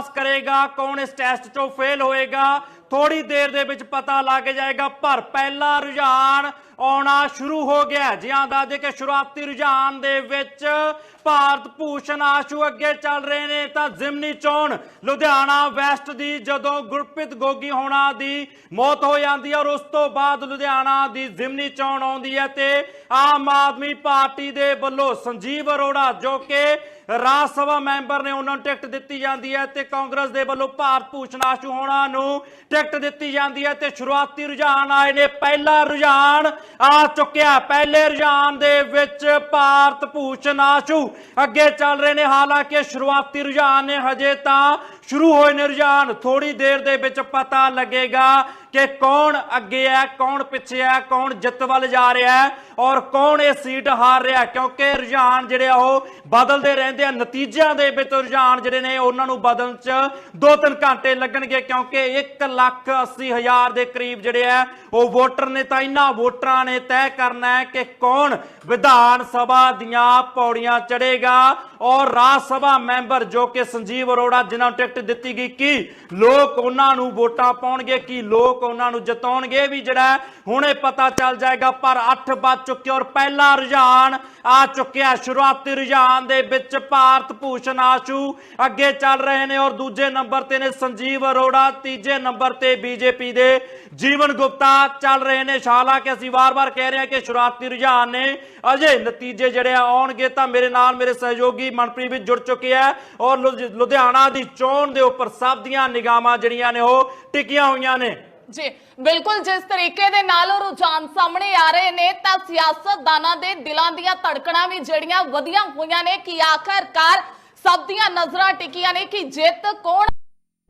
ਪਾਸ ਕਰੇਗਾ ਕੌਣ ਇਸ ਟੈਸਟ 'ਚੋਂ ਫੇਲ ਹੋਏਗਾ? ਥੋੜੀ ਦੇਰ ਦੇ ਵਿੱਚ ਪਤਾ ਲੱਗ ਜਾਏਗਾ, ਪਰ ਪਹਿਲਾ ਰੁਝਾਨ ਆਉਣਾ ਸ਼ੁਰੂ ਹੋ ਗਿਆ ਹੈ। ਜੀ ਦੇ ਕਿ ਸ਼ੁਰੂਆਤੀ ਰੁਝਾਨ ਦੇ ਵਿੱਚ ਭਾਰਤ ਭੂਸ਼ਣ ਆਸ਼ੂ ਅੱਗੇ ਚੱਲ ਰਹੇ ਨੇ, ਤਾਂ ਜ਼ਿਮਨੀ ਚੋਣ ਲੁਧਿਆਣਾ ਵੈਸਟ ਦੀ ਜਦੋਂ ਗੁਰਪ੍ਰੀਤ ਗੋਗੀ ਹੋਣਾ ਦੀ ਮੌਤ ਹੋ ਜਾਂਦੀ ਹੈ ਔਰ ਉਸ ਤੋਂ ਬਾਅਦ ਲੁਧਿਆਣਾ ਦੀ ਜ਼ਿਮਨੀ ਚੋਣ ਆਉਂਦੀ ਹੈ ਤੇ ਆਮ ਆਦਮੀ ਪਾਰਟੀ ਦੇ ਵੱਲੋਂ ਸੰਜੀਵ ਅਰੋੜਾ ਜੋ ਕਿ ਰਾਜ ਸਭਾ ਮੈਂਬਰ ਨੇ ਉਹਨਾਂ ਨੂੰ ਟਿਕਟ ਦਿੱਤੀ ਜਾਂਦੀ ਹੈ ਤੇ ਕਾਂਗਰਸ ਦੇ ਵੱਲੋਂ ਭਾਰਤ ਭੂਸ਼ਣ ਆਸ਼ੂ ਹੋਣਾ ਨੂੰ ਟਿਕਟ ਦਿੱਤੀ ਜਾਂਦੀ ਹੈ ਤੇ ਸ਼ੁਰੂਆਤੀ ਰੁਝਾਨ ਆਏ ਨੇ। ਪਹਿਲਾ ਰੁਝਾਨ ਆ ਚੁੱਕਿਆ। ਪਹਿਲੇ ਰੁਝਾਨ ਦੇ ਵਿੱਚ ਭਾਰਤ ਭੂਸ਼ਣ ਆਸ਼ੂ ਅੱਗੇ ਚੱਲ ਰਹੇ ਨੇ। ਹਾਲਾਂਕਿ ਸ਼ੁਰੂਆਤੀ ਰੁਝਾਨ ਨੇ ਹਜੇ ਤਾਂ ਸ਼ੁਰੂ ਹੋਏ ਨੇ ਰੁਝਾਨ। ਥੋੜੀ ਦੇਰ ਦੇ ਵਿੱਚ ਪਤਾ ਲੱਗੇਗਾ ਕਿ ਕੌਣ ਅੱਗੇ ਹੈ, ਕੌਣ ਪਿੱਛੇ ਹੈ, ਕੌਣ ਜਿੱਤ ਵੱਲ ਜਾ ਰਿਹਾ ਹੈ ਔਰ ਕੌਣ ਇਹ ਸੀਟ ਹਾਰ ਰਿਹਾ ਕਿਉਂਕਿ ਰੁਝਾਨ ਜਿਹੜੇ ਆ ਉਹ ਬਦਲਦੇ ਰਹਿੰਦੇ ਆ। ਨਤੀਜਿਆਂ ਦੇ ਵਿੱਚ ਰੁਝਾਨ ਜਿਹੜੇ ਨੇ, ਉਹਨਾਂ ਨੂੰ ਬਦਲਣ ਚ 2-3 ਘੰਟੇ ਲੱਗਣਗੇ ਕਿਉਂਕਿ 1 ਲੱਖ 80 ਹਜ਼ਾਰ ਦੇ ਕਰੀਬ ਜਿਹੜੇ ਆ, ਉਹ ਵੋਟਰ ਨੇ ਤਾਂ ਇਹਨਾਂ ਵੋਟਰਾਂ ਨੇ ਤੈਅ ਕਰਨਾ ਹੈ ਕਿ ਕੌਣ ਵਿਧਾਨ ਸਭਾ ਦੀਆਂ ਪੌੜੀਆਂ ਚੜੇਗਾ ਔਰ ਰਾਜ ਸਭਾ ਮੈਂਬਰ ਜੋ ਕਿ ਸੰਜੀਵ ਅਰੋੜਾ ਜਿਨ੍ਹਾਂ ਨੂੰ ਟਿਕਟ ਦਿੱਤੀ ਗਈ, ਕੀ ਲੋਕ ਉਹਨਾਂ ਨੂੰ ਵੋਟਾਂ ਪਾਉਣਗੇ, ਕੀ ਲੋਕ ਉਹਨਾਂ ਨੂੰ ਜਿਤਾਉਣਗੇ ਵੀ ਜਿਹੜਾ ਹੁਣ ਇਹ ਪਤਾ ਚੱਲ ਜਾਏਗਾ, ਪਰ 8 ਵੱਜ ਚੁੱਕੇ ਔਰ ਪਹਿਲਾ ਰੁਝਾਨ ਆ ਚੁੱਕਿਆ ਸ਼ੁਰੂਆਤੀ ਰੁਝਾਨ ਦੇ ਵਿੱਚ ਭਾਰਤ ਭੂਸ਼ਣ ਆਸ਼ੂ ਅੱਗੇ ਚੱਲ ਰਹੇ ਨੇ ਔਰ ਦੂਜੇ ਨੰਬਰ ਤੇ ਨੇ ਸੰਜੀਵ ਅਰੋੜਾ, ਤੀਜੇ ਨੰਬਰ ਤੇ ਬੀਜੇਪੀ ਦੇ ਜੀਵਨ ਗੁਪਤਾ ਚੱਲ ਰਹੇ ਨੇ। ਹਾਲਾਂਕਿ ਅਸੀਂ ਵਾਰ-ਵਾਰ ਕਹਿ ਰਹੇ ਹਾਂ ਕਿ ਸ਼ੁਰੂਆਤੀ ਰੁਝਾਨ ਨੇ ਅਜੇ ਨਤੀਜੇ ਜਿਹੜੇ ਆਉਣਗੇ ਤਾਂ ਮੇਰੇ ਨਾਲ ਮੇਰੇ ਸਹਿਯੋਗੀ ਮਨਪ੍ਰੀਤ ਵੀ ਜੁੜ ਚੁੱਕੇ ਆ ਔਰ ਲੁਧਿਆਣਾ ਦੀ ਚੋਣ ਦੇ ਉੱਪਰ ਸਭ ਦੀਆਂ ਨਿਗਾਹਾਂ ਜਿਹੜੀਆਂ ਨੇ ਉਹ ਟਿਕੀਆਂ ਹੋਈਆਂ ਨੇ। ਜੀ, ਬਿਲਕੁਲ ਜਿਸ ਤਰੀਕੇ ਦੇ ਨਾਲ ਉਹ ਰੁਝਾਨ ਸਾਹਮਣੇ ਆ ਰਹੇ ਨੇ, ਤਾਂ ਸਿਆਸਤਦਾਨਾਂ ਦੇ ਦਿਲਾਂ ਦੀਆਂ ਧੜਕਣਾਂ ਵੀ ਜਿਹੜੀਆਂ ਵਧੀਆਂ ਹੋਈਆਂ ਨੇ ਕਿ ਆਖਰਕਾਰ ਸਭ ਦੀਆਂ ਨਜ਼ਰਾਂ ਟਿਕੀਆਂ ਨੇ ਕਿ ਜਿੱਤ ਕੌਣ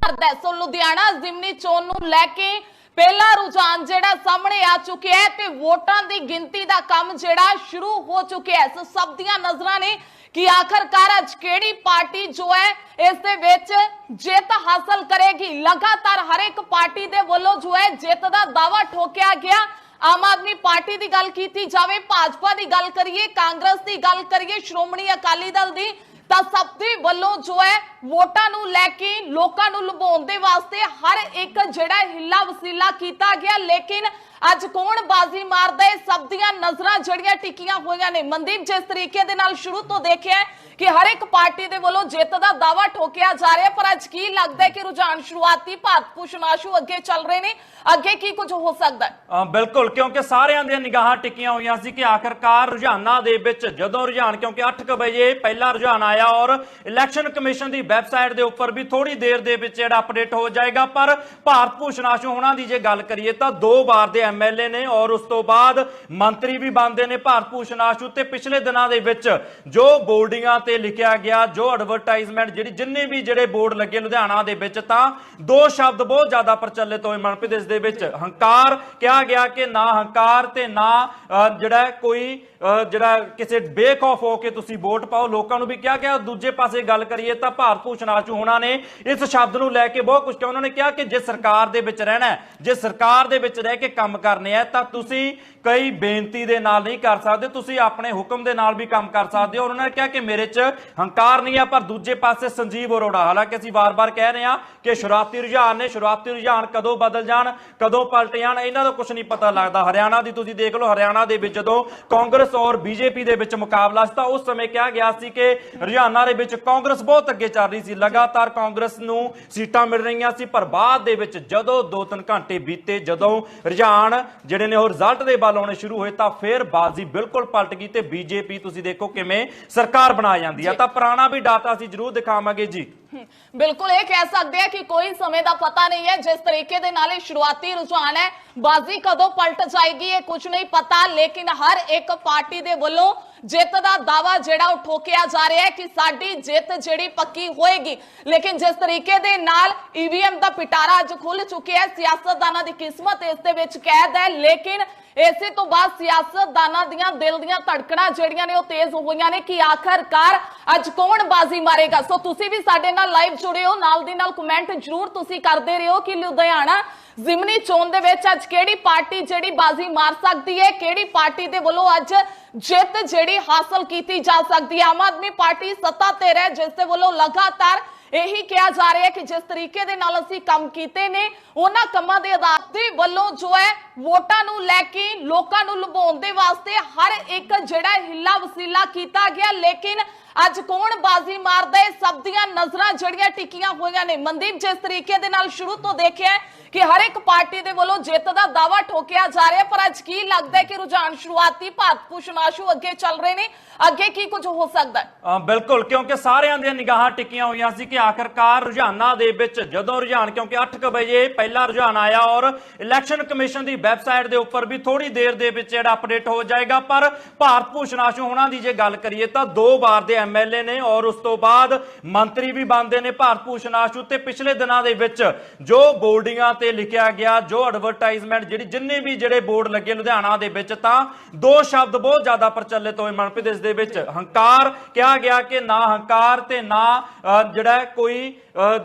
ਕਰਦਾ ਸੋ ਲੁਧਿਆਣਾ ਜ਼ਿਮਨੀ ਚੋਣ ਨੂੰ ਲੈ ਕੇ ਪਹਿਲਾ ਰੁਝਾਨ ਜਿਹੜਾ ਸਾਹਮਣੇ ਆ ਚੁੱਕਿਆ ਹੈ ਤੇ ਵੋਟਾਂ ਦੀ ਗਿਣਤੀ ਦਾ ਕੰਮ ਜਿਹੜਾ ਸ਼ੁਰੂ ਹੋ ਚੁੱਕਿਆ ਹੈ। ਸੋ ਸਭ ਦੀਆਂ ਨਜ਼ਰਾਂ ਨੇ ਕਿ ਆਖਰਕਾਰ ਅੱਜ ਕਿਹੜੀ ਪਾਰਟੀ ਜੋ ਹੈ, ਇਸ ਦੇ ਵਿੱਚ ਜਿੱਤ ਹਾਸਲ ਕਰੇਗੀ। ਲਗਾਤਾਰ ਹਰ ਇੱਕ ਪਾਰਟੀ ਦੇ ਵੱਲੋਂ ਜੋ ਹੈ, ਜਿੱਤ ਦਾ ਦਾਵਾ ਠੋਕਿਆ ਗਿਆ। ਆਮ ਆਦਮੀ ਪਾਰਟੀ ਦੀ ਗੱਲ ਕੀਤੀ ਜਾਵੇ, ਭਾਜਪਾ ਦੀ ਗੱਲ ਕਰੀਏ, ਕਾਂਗਰਸ ਦੀ ਗੱਲ ਕਰੀਏ, ਸ਼੍ਰੋਮਣੀ ਅਕਾਲੀ ਦਲ ਦੀ, ਤਾਂ ਸਭ ਦੇ ਵੱਲੋਂ ਜੋ ਹੈ, ਵੋਟਾਂ ਨੂੰ ਲੈ ਕੇ, ਲੋਕਾਂ ਨੂੰ ਲੁਭਾਉਣ ਦੇ ਵਾਸਤੇ ਹਰ ਇੱਕ ਜਿਹੜਾ ਹਿੱਲਾ ਵਸੀਲਾ ਕੀਤਾ ਗਿਆ। ਲੇਕਿਨ ਅੱਜ ਕੌਣ ਬਾਜ਼ੀ ਮਾਰਦਾ ਹੈ? ਸਭ ਦੀਆਂ ਨਜ਼ਰਾਂ ਜਿਹੜੀਆਂ ਟਿਕੀਆਂ ਹੋਈਆਂ ਨੇ। ਮਨਦੀਪ, ਜਿਸ ਤਰੀਕੇ ਦੇ ਨਾਲ ਸ਼ੁਰੂ ਤੋਂ ਦੇਖਿਆ ਕਿ ਹਰ ਇੱਕ ਪਾਰਟੀ ਦੇ ਵੱਲੋਂ ਜਿੱਤ ਦਾ ਦਾਵਾ ਠੋਕਿਆ ਜਾ ਰਿਹਾ ਪਰ ਅੱਜ ਕੀ ਲੱਗਦਾ ਹੈ ਕਿ ਰੁਝਾਨ ਸ਼ੁਰੂਆਤੀ ਭਾਰਤ ਭੂਸ਼ਣ ਅੱਗੇ ਚੱਲ ਰਹੇ ਨੇ? ਅੱਗੇ ਕੀ ਕੁਝ ਹੋ ਸਕਦਾ ਹੈ? ਬਿਲਕੁਲ, ਕਿਉਂਕਿ ਸਾਰਿਆਂ ਦੀਆਂ ਨਿਗਾਹਾਂ ਟਿਕੀਆਂ ਹੋਈਆਂ ਸੀ ਕਿ ਆਖਰਕਾਰ ਰੁਝਾਨਾਂ ਦੇ ਵਿੱਚ ਜਦੋਂ ਰੁਝਾਨ, ਕਿਉਂਕਿ 8 ਵਜੇ ਪਹਿਲਾ ਰੁਝਾਨ ਆਇਆ ਔਰ ਇਲੈਕਸ਼ਨ ਕਮਿਸ਼ਨ ਦੀ ਵੈਬਸਾਈਟ ਦੇ ਉੱਪਰ ਵੀ ਥੋੜੀ ਦੇਰ ਦੇ ਵਿੱਚ ਜਿਹੜਾ ਅਪਡੇਟ ਹੋ ਜਾਏਗਾ। ਪਰ ਭਾਰਤ ਭੂਸ਼ਣ ਆਸ਼ੂ, ਹੋਣਾ ਦੀ ਜੇ ਗੱਲ ਕਰੀਏ ਤਾਂ ਦੋ ਵਾਰ ਦੇ ਐਮਐਲਏ ਨੇ ਔਰ ਉਸ ਤੋਂ ਬਾਅਦ ਮੰਤਰੀ ਵੀ ਬਣਦੇ ਨੇ ਭਾਰਤ ਭੂਸ਼ਣ ਆਸ਼ੂ ਤੇ ਪਿਛਲੇ ਦਿਨਾਂ ਦੇ ਵਿੱਚ ਜੋ ਬੋਰਡਿੰਗਾਂ ਤੇ ਲਿਖਿਆ ਗਿਆ, ਜੋ ਐਡਵਰਟਾਈਜ਼ਮੈਂਟ ਜਿਹੜੀ ਜਿੰਨੇ ਵੀ ਜਿਹੜੇ ਬੋਰਡ ਲੱਗੇ ਲੁਧਿਆਣਾ ਦੇ ਵਿੱਚ, ਤਾਂ ਦੋ ਸ਼ਬਦ ਬਹੁਤ ਜ਼ਿਆਦਾ ਪ੍ਰਚਲਿਤ ਹੋਏ ਮਨਪ੍ਰੀਤ ਇਸ ਦੇ ਵਿੱਚ। ਹੰਕਾਰ ਕਿਹਾ ਗਿਆ ਕਿ ਨਾ ਹੰਕਾਰ ਤੇ ਨਾ ਜਿਹੜਾ ਕੋਈ ਜਿਹੜਾ ਕਿਸੇ ਬੇਖੌਫ ਹੋ ਕੇ ਤੁਸੀਂ ਵੋਟ ਪਾਓ, ਲੋਕਾਂ ਨੂੰ ਵੀ ਕਿਹਾ ਗਿਆ, ਦੂਜੇ ਪਾਸੇ ਗੱਲ ਕਰੀਏ ਤਾਂ ਭਾਰਤ ਭੂਸ਼ਣ ਆਸ਼ੂ ਹੋਣਾ ਨੇ ਇਸ ਸ਼ਬਦ ਨੂੰ ਲੈ ਕੇ ਬਹੁਤ ਕੁਝ ਕਿਹਾ। ਉਹਨਾਂ ਨੇ ਕਿਹਾ ਕਿ ਜੇ ਸਰਕਾਰ ਦੇ ਵਿੱਚ ਰਹਿਣਾ ਜੇ ਸਰਕਾਰ ਦੇ ਵਿੱਚ ਰਹਿ ਕੇ ਕੰਮ ਕਰਨੇ ਆ, ਤਾਂ ਤੁਸੀਂ ਕਈ ਬੇਨਤੀ ਦੇ ਨਾਲ ਨਹੀਂ ਕਰ ਸਕਦੇ, ਤੁਸੀਂ ਆਪਣੇ ਹੁਕਮ ਦੇ ਨਾਲ ਵੀ ਕੰਮ ਕਰ ਸਕਦੇ ਹੋ। ਉਹਨਾਂ ਨੇ ਕਿਹਾ ਕਿ ਮੇਰੇ 'ਚ ਹੰਕਾਰ ਨਹੀਂ ਆ, ਪਰ ਦੂਜੇ ਪਾਸੇ ਸੰਜੀਵ ਅਰੋੜਾ। ਹਾਲਾਂਕਿ ਅਸੀਂ ਵਾਰ-ਵਾਰ ਕਹਿ ਰਹੇ ਹਾਂ ਕਿ ਸ਼ੁਰੂਆਤੀ ਰੁਝਾਨ ਨੇ, ਸ਼ੁਰੂਆਤੀ ਰੁਝਾਨ ਕਦੋਂ ਬਦਲ ਜਾਣ, ਕਦੋਂ ਪਲਟ ਜਾਣ, ਇਹਨਾਂ ਦਾ ਕੁਝ ਨਹੀਂ ਪਤਾ ਲੱਗਦਾ। ਹਰਿਆਣਾ ਦੀ ਤੁਸੀਂ ਦੇਖ ਲਓ, ਹਰਿਆਣਾ ਦੇ ਵਿੱਚ ਜਦੋਂ ਕਾਂਗਰਸ ਔਰ ਬੀਜੇਪੀ ਦੇ ਵਿੱਚ ਮੁਕਾਬਲਾ ਸੀ, ਤਾਂ ਉਸ ਸਮੇਂ ਕਿਹਾ ਗਿਆ ਸੀ ਕਿ ਰੁਝਾਨਾਂ ਦੇ ਵਿੱਚ ਕਾਂਗਰਸ ਬਹੁਤ ਅੱਗੇ ਚੱਲ ਰਹੀ ਸੀ। ਲਗਾਤਾਰ ਕਾਂਗਰਸ ਨੂੰ ਸੀਟਾਂ ਮਿਲ ਰਹੀਆਂ ਸੀ, ਪਰ ਬਾਅਦ ਦੇ ਵਿੱਚ ਜਦੋਂ 2-3 ਘੰਟੇ ਬੀਤੇ, ਜਦੋਂ ਰੁਝਾਨ ਜਿਹੜੇ ਨੇ ਉਹ ਰਿਜ਼ਲਟ ਦੇ ਵੱਲ ਆਉਣੇ ਸ਼ੁਰੂ ਹੋਏ ਤਾਂ ਫਿਰ ਬਾਜ਼ੀ ਬਿਲਕੁਲ ਪਲਟ ਗਈ ਤੇ ਬੀਜੇਪੀ ਤੁਸੀਂ ਦੇਖੋ ਕਿਵੇਂ ਸਰਕਾਰ ਬਣਾ ਜਾਂਦੀ ਆ। ਤਾਂ ਪੁਰਾਣਾ ਵੀ ਡਾਟਾ ਅਸੀਂ ਜ਼ਰੂਰ ਦਿਖਾਵਾਂਗੇ ਜੀ। ਬਿਲਕੁਲ ਇਹ ਕਹਿ ਸਕਦੇ ਆ ਕਿ ਕੋਈ ਸਮੇਂ ਦਾ ਪਤਾ ਨਹੀਂ ਹੈ, ਜਿਸ ਤਰੀਕੇ ਦੇ ਨਾਲ ਇਹ ਸ਼ੁਰੂਆਤੀ ਰੁਝਾਨ ਹੈ। ਬਾਜ਼ੀ ਕਦੋਂ ਪਲਟ ਜਾਏਗੀ ਇਹ ਕੁਝ ਨਹੀਂ ਪਤਾ, ਲੇਕਿਨ ਹਰ ਇੱਕ ਪਾਰਟੀ ਦੇ ਵੱਲੋਂ ਜਿੱਤ ਦਾ ਦਾਵਾ ਜਿਹੜਾ ਉਹ ਠੋਕਿਆ ਜਾ ਰਿਹਾ ਹੈ ਕਿ ਸਾਡੀ ਜਿੱਤ ਜਿਹੜੀ ਪੱਕੀ ਹੋਏਗੀ। ਲੇਕਿਨ ਜਿਸ ਤਰੀਕੇ ਦੇ ਨਾਲ ਈਵੀਐਮ ਦਾ ਪਿਟਾਰਾ ਅੱਜ ਖੁੱਲ ਚੁੱਕਿਆ ਹੈ, ਸਿਆਸਤਦਾਨਾਂ ਦੀ ਕਿਸਮਤ ਇਸ ਦੇ ਵਿੱਚ ਕੈਦ ਹੈ, ਲੇਕਿਨ ਇਸੇ ਤੋਂ ਬਾਅਦ ਸਿਆਸਤਦਾਨਾਂ ਦੀਆਂ ਦਿਲ ਦੀਆਂ ਧੜਕਣਾਂ ਜਿਹੜੀਆਂ ਨੇ ਉਹ ਤੇਜ਼ ਹੋ ਗਈਆਂ ਨੇ ਕਿ ਆਖਰਕਾਰ ਅੱਜ ਕੌਣ ਬਾਜ਼ੀ ਮਾਰੇਗਾ? ਸੋ ਤੁਸੀਂ ਵੀ ਸਾਡੇ ਨਾਲ ਲਾਈਵ ਜੁੜੇ ਹੋ ਨਾਲ ਦੀ ਨਾਲ ਕਮੈਂਟ ਜਰੂਰ ਤੁਸੀਂ ਕਰਦੇ ਰਹੋ ਕਿ ਲੁਧਿਆਣਾ ਜ਼ਿਮਨੀ ਚੋਣ ਦੇ ਵਿੱਚ ਅੱਜ ਕਿਹੜੀ ਪਾਰਟੀ ਜਿਹੜੀ ਬਾਜ਼ੀ ਮਾਰ ਸਕਦੀ ਹੈ, ਕਿਹੜੀ ਪਾਰਟੀ ਦੇ ਵੱਲੋਂ ਅੱਜ ਜਿੱਤ ਜਿਹੜੀ ਹਾਸਲ ਕੀਤੀ ਜਾ ਸਕਦੀ ਹੈ? ਆਮ ਆਦਮੀ ਪਾਰਟੀ ਸੱਤਾ ਤੇ ਰਹਿ, ਜਿਸ ਦੇ ਵੱਲੋਂ ਲਗਾਤਾਰ ਇਹੀ ਕਿਹਾ ਜਾ ਰਿਹਾ ਹੈ ਕਿ ਜਿਸ ਤਰੀਕੇ ਦੇ ਨਾਲ ਅਸੀਂ ਕੰਮ ਕੀਤੇ ਨੇ, ਉਹਨਾਂ ਕੰਮਾਂ ਦੇ ਆਧਾਰ ਤੇ ਵੱਲੋਂ ਜੋ ਹੈ ਵੋਟਾਂ ਨੂੰ ਲੈ ਕੇ, ਲੋਕਾਂ ਨੂੰ ਲੁਭਾਉਣ ਦੇ ਵਾਸਤੇ ਹਰ ਇੱਕ ਜਿਹੜਾ ਹਿੱਲਾ ਵਸੀਲਾ ਕੀਤਾ ਗਿਆ। ਲੇਕਿਨ ਅੱਜ ਕੌਣ ਬਾਜ਼ੀ ਮਾਰਦਾ ਹੈ? ਸਭ ਦੀਆਂ ਨਜ਼ਰਾਂ ਜਿਹੜੀਆਂ ਟਿਕੀਆਂ ਹੋਈਆਂ ਨੇ। ਮਨਦੀਪ, ਜਿਸ ਤਰੀਕੇ ਦੇ ਨਾਲ ਸ਼ੁਰੂ ਤੋਂ ਦੇਖਿਆ ਕਿ ਹਰ ਇੱਕ ਪਾਰਟੀ ਦੇ ਵੱਲੋਂ ਜਿੱਤ ਦਾ ਦਾਵਾ ਠੋਕਿਆ ਜਾ ਰਿਹਾ ਪਰ ਅੱਜ ਕੀ ਲੱਗਦਾ ਹੈ ਕਿ ਰੁਝਾਨ ਸ਼ੁਰੂਆਤੀ ਭਾਰਤ ਭੂਸ਼ਣ ਆਸ਼ੂ ਅੱਗੇ ਚੱਲ ਰਹੇ ਨੇ? ਅੱਗੇ ਕੀ ਕੁਝ ਹੋ ਸਕਦਾ ਹੈ? ਬਿਲਕੁਲ, ਕਿਉਂਕਿ ਸਾਰਿਆਂ ਦੀਆਂ ਨਿਗਾਹਾਂ ਟਿਕੀਆਂ ਹੋਈਆਂ ਸੀ ਕਿ ਆਖਰਕਾਰ ਰੁਝਾਨਾਂ ਦੇ ਵਿੱਚ ਜਦੋਂ ਰੁਝਾਨ, ਕਿਉਂਕਿ 8:00 ਵਜੇ ਪਹਿਲਾ ਰੁਝਾਨ ਆਇਆ ਔਰ ਇਲੈਕਸ਼ਨ ਕਮਿਸ਼ਨ ਦੀ ਵੈਬਸਾਈਟ ਦੇ ਉੱਪਰ ਵੀ ਥੋੜੀ ਦੇਰ ਦੇ ਵਿੱਚ ਜਿਹੜਾ ਅਪਡੇਟ ਹੋ ਜਾਏਗਾ। ਪਰ ਭਾਰਤ ਭੂਸ਼ਣ ਆਸ਼ੂ ਹੋਣਾ ਦੀ ਜੇ ਗੱਲ ਕਰੀਏ ਤਾਂ ਦੋ ਵਾਰ ਦੇ ਐਮਐਲਏ ਨੇ ਔਰ ਉਸ ਤੋਂ ਬਾਅਦ ਮੰਤਰੀ ਵੀ ਬਣਦੇ ਨੇ ਭਾਰਤ ਭੂਸ਼ਣ ਆਸ਼ੂ ਤੇ ਪਿਛਲੇ ਦਿਨਾਂ ਦੇ ਵਿੱਚ ਜੋ ਬੋਰਡਿੰਗਾਂ ਤੇ ਲਿਖਿਆ ਗਿਆ, ਜੋ ਐਡਵਰਟਾਈਜ਼ਮੈਂਟ ਜਿਹੜੀ ਜਿੰਨੇ ਵੀ ਜਿਹੜੇ ਬੋਰਡ ਲੱਗੇ ਲੁਧਿਆਣਾ ਦੇ ਵਿੱਚ, ਤਾਂ ਦੋ ਸ਼ਬਦ ਬਹੁਤ ਜ਼ਿਆਦਾ ਪ੍ਰਚਲਿਤ ਹੋਏ ਮਨਪ੍ਰੀਤ, ਇਸ ਦੇ ਵਿੱਚ ਹੰਕਾਰ ਕਿਹਾ ਗਿਆ ਕਿ ਨਾ ਹੰਕਾਰ ਤੇ ਨਾ ਜਿਹੜਾ ਕੋਈ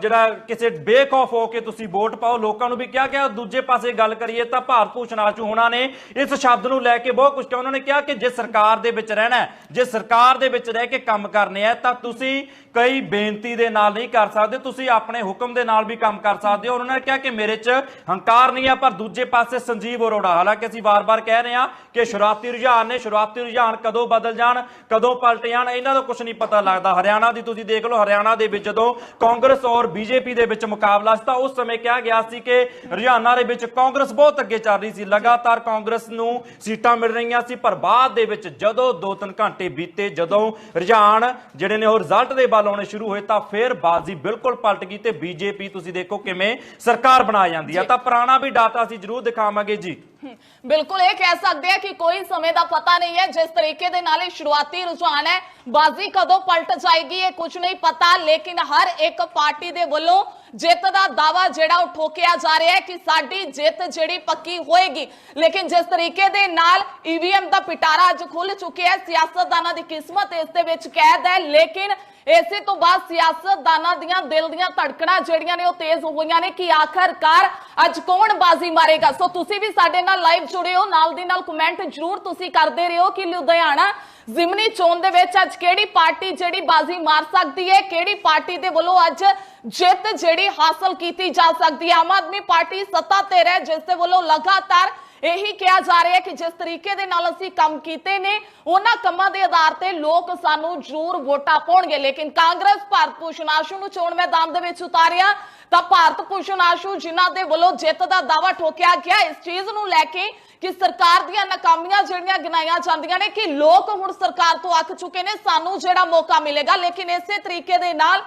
ਜਿਹੜਾ ਕਿਸੇ ਬੇਖੌਫ ਹੋ ਕੇ ਤੁਸੀਂ ਵੋਟ ਪਾਓ, ਲੋਕਾਂ ਨੂੰ ਵੀ ਕਿਹਾ ਗਿਆ। ਦੂਜੇ ਪਾਸੇ ਗੱਲ ਕਰੀਏ ਤਾਂ ਭਾਰਤ ਭੂਸ਼ਣ ਆਸ਼ੂ ਹੋਣਾ ਨੇ ਇਸ ਸ਼ਬਦ ਨੂੰ ਲੈ ਕੇ ਬਹੁਤ ਕੁਝ ਕਿਹਾ। ਉਹਨਾਂ ਨੇ ਕਿਹਾ ਕਿ ਜੇ ਸਰਕਾਰ ਦੇ ਵਿੱਚ ਰਹਿਣਾ ਜੇ ਸਰਕਾਰ ਦੇ ਵਿੱਚ ਰਹਿ ਕੇ ਕੰਮ ਕਰਨੇ ਆ ਤਾਂ ਤੁਸੀਂ ਕਈ ਬੇਨਤੀ ਦੇ ਨਾਲ ਨਹੀਂ ਕਰ ਸਕਦੇ, ਤੁਸੀਂ ਆਪਣੇ ਹੁਕਮ ਦੇ ਨਾਲ ਵੀ ਕੰਮ ਕਰ ਸਕਦੇ ਹੋ। ਉਹਨਾਂ ਨੇ ਕਿਹਾ ਕਿ ਮੇਰੇ 'ਚ ਹੰਕਾਰ ਨਹੀਂ ਆ, ਪਰ ਦੂਜੇ ਪਾਸੇ ਸੰਜੀਵ ਅਰੋੜਾ। ਹਾਲਾਂਕਿ ਅਸੀਂ ਵਾਰ-ਵਾਰ ਕਹਿ ਰਹੇ ਹਾਂ ਕਿ ਸ਼ੁਰੂਆਤੀ ਰੁਝਾਨ ਨੇ, ਸ਼ੁਰੂਆਤੀ ਰੁਝਾਨ ਕਦੋਂ ਬਦਲ ਜਾਣ, ਕਦੋਂ ਪਲਟ ਜਾਣ, ਇਹਨਾਂ ਦਾ ਕੁਝ ਨਹੀਂ ਪਤਾ ਲੱਗਦਾ। ਹਰਿਆਣਾ ਦੀ ਤੁਸੀਂ ਦੇਖ ਲਓ, ਹਰਿਆਣਾ ਦੇ ਵਿੱਚ ਜਦੋਂ ਕਾਂਗਰਸ ਔਰ ਬੀਜੇਪੀ ਦੇ ਵਿੱਚ ਮੁਕਾਬਲਾ ਸੀ, ਤਾਂ ਉਸ ਸਮੇਂ ਕਿਹਾ ਗਿਆ ਸੀ ਕਿ ਰੁਝਾਨਾਂ ਦੇ ਵਿੱਚ ਕਾਂਗਰਸ ਬਹੁਤ ਅੱਗੇ ਚੱਲ ਰਹੀ ਸੀ। ਲਗਾਤਾਰ ਕਾਂਗਰਸ ਨੂੰ ਸੀਟਾਂ ਮਿਲ ਰਹੀਆਂ ਸੀ, ਪਰ ਬਾਅਦ ਦੇ ਵਿੱਚ ਜਦੋਂ 2-3 ਘੰਟੇ ਬੀਤੇ, ਜਦੋਂ ਰੁਝਾਨ ਜਿਹੜੇ ਨੇ ਉਹ ਰਿਜ਼ਲਟ ਦੇ ਵੱਲ ਆਉਣੇ ਸ਼ੁਰੂ ਹੋਏ ਤਾਂ ਫਿਰ ਬਾਜ਼ੀ ਬਿਲਕੁਲ ਪਲਟ ਗਈ ਤੇ ਬੀਜੇਪੀ ਤੁਸੀਂ ਦੇਖੋ ਕਿਵੇਂ ਸਰਕਾਰ ਬਣਾ ਜਾਂਦੀ ਆ। ਤਾਂ ਪੁਰਾਣਾ ਵੀ ਡਾਟਾ ਅਸੀਂ ਜ਼ਰੂਰ ਦਿਖਾਵਾਂਗੇ ਜੀ। ਬਿਲਕੁਲ ਇਹ ਕਹਿ ਸਕਦੇ ਆ ਕਿ ਕੋਈ ਸਮੇਂ ਦਾ ਪਤਾ ਨਹੀਂ ਹੈ ਜਿਸ ਤਰੀਕੇ ਦੇ ਨਾਲ ਇਹ ਸ਼ੁਰੂਆਤੀ ਰੁਝਾਨ ਹੈ। ਬਾਜ਼ੀ ਕਦੋਂ ਪਲਟ ਜਾਏਗੀ ਇਹ ਕੁਝ ਨਹੀਂ ਪਤਾ ਲੇਕਿਨ ਹਰ ਇੱਕ ਪਾਰਟੀ ਦੇ ਵੱਲੋਂ ਜਿੱਤ ਦਾ ਦਾਵਾ ਜਿਹੜਾ ਉਹ ਠੋਕਿਆ ਜਾ ਰਿਹਾ ਹੈ ਕਿ ਸਾਡੀ ਜਿੱਤ ਜਿਹੜੀ ਪੱਕੀ ਹੋਏਗੀ। ਲੇਕਿਨ ਜਿਸ ਤਰੀਕੇ ਦੇ ਨਾਲ ਈਵੀਐਮ ਦਾ ਪਿਟਾਰਾ ਅੱਜ ਖੁੱਲ ਚੁੱਕਿਆ ਹੈ ਸਿਆਸਤਦਾਨਾਂ ਦੀ ਕਿਸਮਤ ਇਸ ਦੇ ਵਿੱਚ ਕੈਦ ਹੈ। ਲੇਕਿਨ ਇਸੇ ਤੋਂ ਬਾਅਦ ਸਿਆਸਤਦਾਨਾਂ ਦੀਆਂ ਦਿਲ ਦੀਆਂ ਧੜਕਣਾਂ ਜਿਹੜੀਆਂ ਨੇ ਉਹ ਤੇਜ਼ ਹੋ ਗਈਆਂ ਨੇ ਕਿ ਆਖਰਕਾਰ ਅੱਜ ਕੌਣ ਬਾਜ਼ੀ ਮਾਰੇਗਾ? ਸੋ ਤੁਸੀਂ ਵੀ ਸਾਡੇ ਨਾਲ ਲਾਈਵ ਜੁੜੇ ਹੋ, ਨਾਲ ਦੀ ਨਾਲ ਕਮੈਂਟ ਜਰੂਰ ਤੁਸੀਂ ਕਰਦੇ ਰਹੋ ਕਿ ਲੁਧਿਆਣਾ ਜ਼ਿਮਨੀ ਚੋਣ ਦੇ ਵਿੱਚ ਅੱਜ ਕਿਹੜੀ ਪਾਰਟੀ ਜਿਹੜੀ ਬਾਜ਼ੀ ਮਾਰ ਸਕਦੀ ਹੈ? ਕਿਹੜੀ ਪਾਰਟੀ ਦੇ ਵੱਲੋਂ ਅੱਜ ਜਿੱਤ ਜਿਹੜੀ ਹਾਸਲ ਕੀਤੀ ਜਾ ਸਕਦੀ ਹੈ? ਆਮ ਆਦਮੀ ਪਾਰਟੀ ਸੱਤਾ ਤੇ ਰਹਿ, ਜਿਸ ਦੇ ਵੱਲੋਂ ਲਗਾਤਾਰ ਇਹੀ ਕਿਹਾ ਜਾ ਰਿਹਾ ਕਿ ਜਿਸ ਤਰੀਕੇ ਦੇ ਨਾਲ ਅਸੀਂ ਕੰਮ ਕੀਤੇ ਨੇ, ਉਹਨਾਂ ਕੰਮਾਂ ਦੇ ਆਧਾਰ ਤੇ ਲੋਕ ਸਾਨੂੰ ਜ਼ਰੂਰ ਵੋਟਾਂ ਪਾਉਣਗੇ। ਲੇਕਿਨ ਕਾਂਗਰਸ ਭਾਰਤ ਭੂਸ਼ਣ ਆਸ਼ੂ ਨੂੰ ਚੋਣ ਮੈਦਾਨ ਦੇ ਵਿੱਚ ਉਤਾਰਿਆ। ਤਾਂ ਭਾਰਤ ਭੂਸ਼ਣ ਆਸ਼ੂ ਜਿਨ੍ਹਾਂ ਦੇ ਵੱਲੋਂ ਜਿੱਤ ਦਾ ਦਾਵਾ ਠੋਕਿਆ ਗਿਆ, ਇਸ ਚੀਜ਼ ਨੂੰ ਲੈ ਕੇ ਕਿ ਸਰਕਾਰ ਦੀਆਂ ਨਾਕਾਮੀਆਂ ਜਿਹੜੀਆਂ ਗਿਣਾਈਆਂ ਜਾਂਦੀਆਂ ਨੇ ਕਿ ਲੋਕ ਹੁਣ ਸਰਕਾਰ ਤੋਂ ਅੱਕ ਚੁੱਕੇ ਨੇ, ਸਾਨੂੰ ਜਿਹੜਾ ਮੌਕਾ ਮਿਲੇਗਾ। ਲੇਕਿਨ ਇਸੇ ਤਰੀਕੇ ਦੇ ਨਾਲ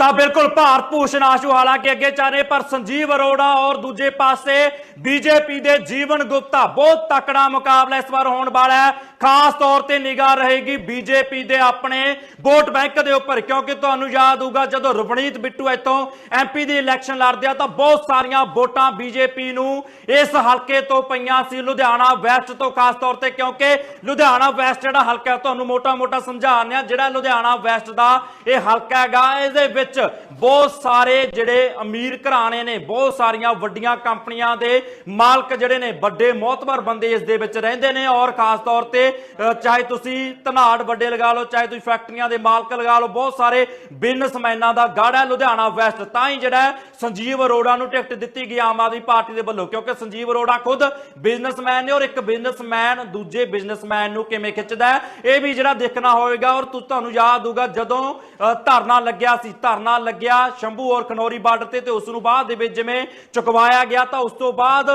ਤਾਂ ਬਿਲਕੁਲ ਭਾਰਤ ਭੂਸ਼ਣ ਆਸ਼ੂ ਹਾਲਾਂਕਿ ਅੱਗੇ ਚਾਰੇ ਪਰ ਸੰਜੀਵ ਅਰੋੜਾ ਔਰ ਦੂਜੇ ਪਾਸੇ ਬੀਜੇਪੀ ਦੇ ਜੀਵਨ ਗੁਪਤਾ ਬਹੁਤ ਤਕੜਾ ਮੁਕਾਬਲਾ ਇਸ ਵਾਰ ਹੋਣ ਵਾਲਾ ਹੈ। ਖਾਸ ਤੌਰ ਤੇ ਨਿਗਾਹ ਰਹੇਗੀ ਬੀਜੇਪੀ ਦੇ ਆਪਣੇ ਵੋਟ ਬੈਂਕ ਦੇ ਉੱਪਰ, ਕਿਉਂਕਿ ਤੁਹਾਨੂੰ ਯਾਦ ਹੋਊਗਾ ਜਦੋਂ ਰਵਨੀਤ ਬਿੱਟੂ ਇੱਥੋਂ ਐਮਪੀ ਦੀ ਇਲੈਕਸ਼ਨ ਲੜਦੇ ਆ ਤਾਂ ਬਹੁਤ ਸਾਰੀਆਂ ਵੋਟਾਂ ਬੀਜੇਪੀ ਨੂੰ ਇਸ ਹਲਕੇ ਤੋਂ ਪਈਆਂ ਸੀ। ਲੁਧਿਆਣਾ ਵੈਸਟ ਤੋਂ ਖਾਸ ਤੌਰ ਤੇ, ਕਿਉਂਕਿ ਲੁਧਿਆਣਾ ਵੈਸਟ ਜਿਹੜਾ ਹਲਕਾ ਤੁਹਾਨੂੰ ਮੋਟਾ-ਮੋਟਾ ਸਮਝਾਉਂਦੇ ਆ ਜਿਹੜਾ ਲੁਧਿਆਣਾ ਵੈਸਟ ਦਾ ਇਹ ਹਲਕਾ ਹੈਗਾ, ਇਹਦੇ ਵਿੱਚ ਬਹੁਤ ਸਾਰੇ ਜਿਹੜੇ ਅਮੀਰ ਘਰਾਣੇ ਨੇ, ਬਹੁਤ ਸਾਰੀਆਂ ਵੱਡੀਆਂ ਕੰਪਨੀਆਂ ਦੇ ਮਾਲਕ ਜਿਹੜੇ ਨੇ, ਵੱਡੇ ਮੋਹਤਬਰ ਬੰਦੇ ਇਸ ਦੇ ਵਿੱਚ ਰਹਿੰਦੇ ਨੇ ਔਰ ਖਾਸ ਤੌਰ ਤੇ ਚਾਹੇ ਤੁਸੀਂ ਧਨਾੜ ਵੱਡੇ ਲਗਾ ਲਓ ਚਾਹੇ ਤੁਸੀਂ ਫੈਕਟਰੀਆਂ ਦੇ ਮਾਲਕ ਲਗਾ ਲਓ ਬਹੁਤ ਸਾਰੇ ਬਿਜ਼ਨਸਮੈਨਾਂ ਦਾ ਗਾੜਾ ਹੈ ਲੁਧਿਆਣਾ ਵੈਸਟ। ਤਾਂ ਹੀ ਜਿਹੜਾ ਸੰਜੀਵ ਅਰੋੜਾ ਨੂੰ ਟਿਕਟ ਦਿੱਤੀ ਗਈ ਆਮ ਆਦਮੀ ਪਾਰਟੀ ਦੇ ਵੱਲੋਂ ਕਿਉਂਕਿ ਸੰਜੀਵ ਅਰੋੜਾ ਖੁਦ ਬਿਜ਼ਨਸਮੈਨ ਨੇ ਔਰ ਇੱਕ ਬਿਜ਼ਨਸਮੈਨ ਦੂਜੇ ਬਿਜ਼ਨਸਮੈਨ ਨੂੰ ਕਿਵੇਂ ਖਿੱਚਦਾ ਇਹ ਵੀ ਜਿਹੜਾ ਦੇਖਣਾ ਹੋਵੇਗਾ ਔਰ ਤੁਹਾਨੂੰ ਯਾਦ ਹੋਊਗਾ ਜਦੋਂ ਅ, ਧਰਨਾ ਲੱਗਿਆ ਸੀ ਧਰਨਾ ਲੱਗਿਆ ਸ਼ੰਭੂ ਔਰ ਖਨੌਰੀ ਬਾਰਡਰ ਤੇ ਤੇ ਉਸ ਨੂੰ ਬਾਅਦ ਦੇ ਵਿੱਚ ਜਿਵੇਂ ਚੁਕਵਾਇਆ ਗਿਆ ਤਾਂ ਉਸ ਤੋਂ ਬਾਅਦ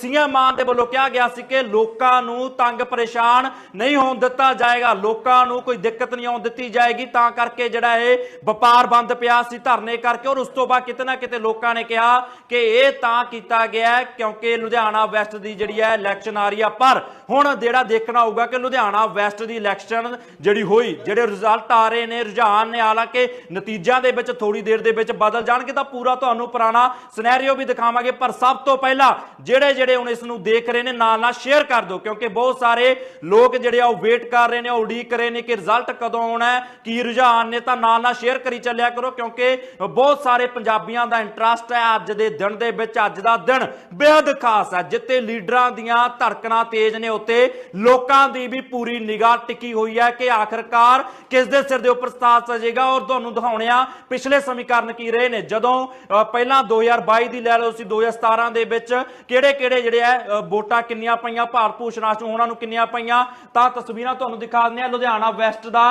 ਸੀਐਮ ਮਾਨ ਦੇ ਵੱਲੋਂ ਕਿਹਾ ਗਿਆ ਸੀ ਕਿ ਲੋਕਾਂ ਨੂੰ ਤੰਗ ਪਰੇਸ਼ਾਨ ਨਹੀਂ ਹੋਣ ਦਿੱਤਾ ਜਾਏਗਾ। ਲੋਕਾਂ ਨੂੰ ਕੋਈ ਦਿੱਕਤ ਨਹੀਂ ਆਉਣ ਦਿੱਤੀ ਜਾਏਗੀ। ਤਾਂ ਕਰਕੇ ਜਿਹੜਾ ਇਹ ਵਪਾਰ ਬੰਦ ਪਿਆ ਸੀ ਧਰਨੇ ਕਰਕੇ ਔਰ ਉਸ ਤੋਂ ਬਾਅਦ ਕਿਤੇ ਨਾ ਕਿਤੇ ਲੋਕਾਂ ਨੇ ਕਿਹਾ ਕਿ ਇਹ ਤਾਂ ਕੀਤਾ ਗਿਆ ਕਿਉਂਕਿ ਲੁਧਿਆਣਾ ਵੈਸਟ ਦੀ ਜਿਹੜੀ ਹੈ ਇਲੈਕਸ਼ਨ ਆ ਰਹੀ ਆ। ਪਰ ਹੁਣ ਜਿਹੜਾ ਦੇਖਣਾ ਹੋਊਗਾ ਕਿ ਲੁਧਿਆਣਾ ਵੈਸਟ ਦੀ ਇਲੈਕਸ਼ਨ ਜਿਹੜੀ ਹੋਈ, ਜਿਹੜੇ ਰਿਜ਼ਲਟ ਆ ਰਹੇ ਨੇ, ਰੁਝਾਨ ਨੇ, ਹਾਲਾਂਕਿ ਨਤੀਜਿਆਂ ਦੇ ਵਿੱਚ ਥੋੜੀ ਦੇਰ ਦੇ ਵਿੱਚ ਬਦਲ ਜਾਣਗੇ ਤਾਂ ਪੂਰਾ ਤੁਹਾਨੂੰ ਪੁਰਾਣਾ ਸਿਨੈਰੀਓ ਵੀ ਦਿਖਾਵਾਂਗੇ। ਪਰ ਸਭ ਤੋਂ ਪਹਿਲਾਂ ਜਿਹੜੇ ਜਿਹੜੇ ਹੁਣ ਇਸ ਨੂੰ ਦੇਖ ਰਹੇ ਨੇ ਨਾਲ ਨਾਲ ਸ਼ੇਅਰ ਕਰ ਦਿਓ ਕਿਉਂਕਿ ਬਹੁਤ ਸਾਰੇ ਲੋਕ ਲੋਕ ਜਿਹੜੇ ਆ ਉਹ ਵੇਟ ਕਰ ਰਹੇ ਨੇ ਉਹ ਉਡੀਕ ਰਹੇ ਨੇ ਕਿ ਰਿਜ਼ਲਟ ਕਦੋਂ ਆਉਣਾ ਹੈ ਕੀ ਰੁਝਾਨ ਨੇ ਤਾਂ ਨਾਲ ਨਾਲ ਸ਼ੇਅਰ ਕਰੀ ਚੱਲਿਆ ਕਰੋ ਕਿਉਂਕਿ ਬਹੁਤ ਸਾਰੇ ਪੰਜਾਬੀਆਂ ਦਾ ਇੰਟਰਸਟ ਹੈ ਅੱਜ ਦੇ ਦਿਨ ਦੇ ਵਿੱਚ ਅੱਜ ਦਾ ਦਿਨ ਬੇहद ਖਾਸ ਹੈ ਜਿੱਤੇ ਲੀਡਰਾਂ ਦੀਆਂ ਧੜਕਣਾਂ ਤੇਜ਼ ਨੇ ਉੱਤੇ ਲੋਕਾਂ ਦੀ ਵੀ ਪੂਰੀ ਨਿਗਾਹ ਟਿਕੀ ਹੋਈ ਹੈ ਕਿ ਆਖਰਕਾਰ ਕਿਸ ਦੇ ਸਿਰ ਦੇ ਉੱਪਰ ਸਤਾਜ ਸਜੇਗਾ ਔਰ ਤੁਹਾਨੂੰ ਦਿਖਾਉਣੇ ਆ ਪਿਛਲੇ ਸਮੀਕਰਨ ਕੀ ਰਹੇ ਨੇ ਜਦੋਂ ਅ, ਪਹਿਲਾਂ 2022 ਦੀ ਲੈ ਲਓ ਸੀ 2017 ਦੇ ਵਿੱਚ ਕਿਹੜੇ ਕਿਹੜੇ ਜਿਹੜੇ ਆ ਵੋਟਾਂ ਕਿੰਨੀਆਂ ਪਈਆਂ ਭਾਰਤ ਭੂਸ਼ਣ ਆਸ਼ੂ ਉਹਨਾਂ ਨੂੰ ਕਿੰਨੀਆਂ ਪਈਆਂ ਤਾਂ ਤਸਵੀਰਾਂ ਤੁਹਾਨੂੰ ਦਿਖਾ ਦਿੰਦੇ ਆ ਲੁਧਿਆਣਾ ਵੈਸਟ ਦਾ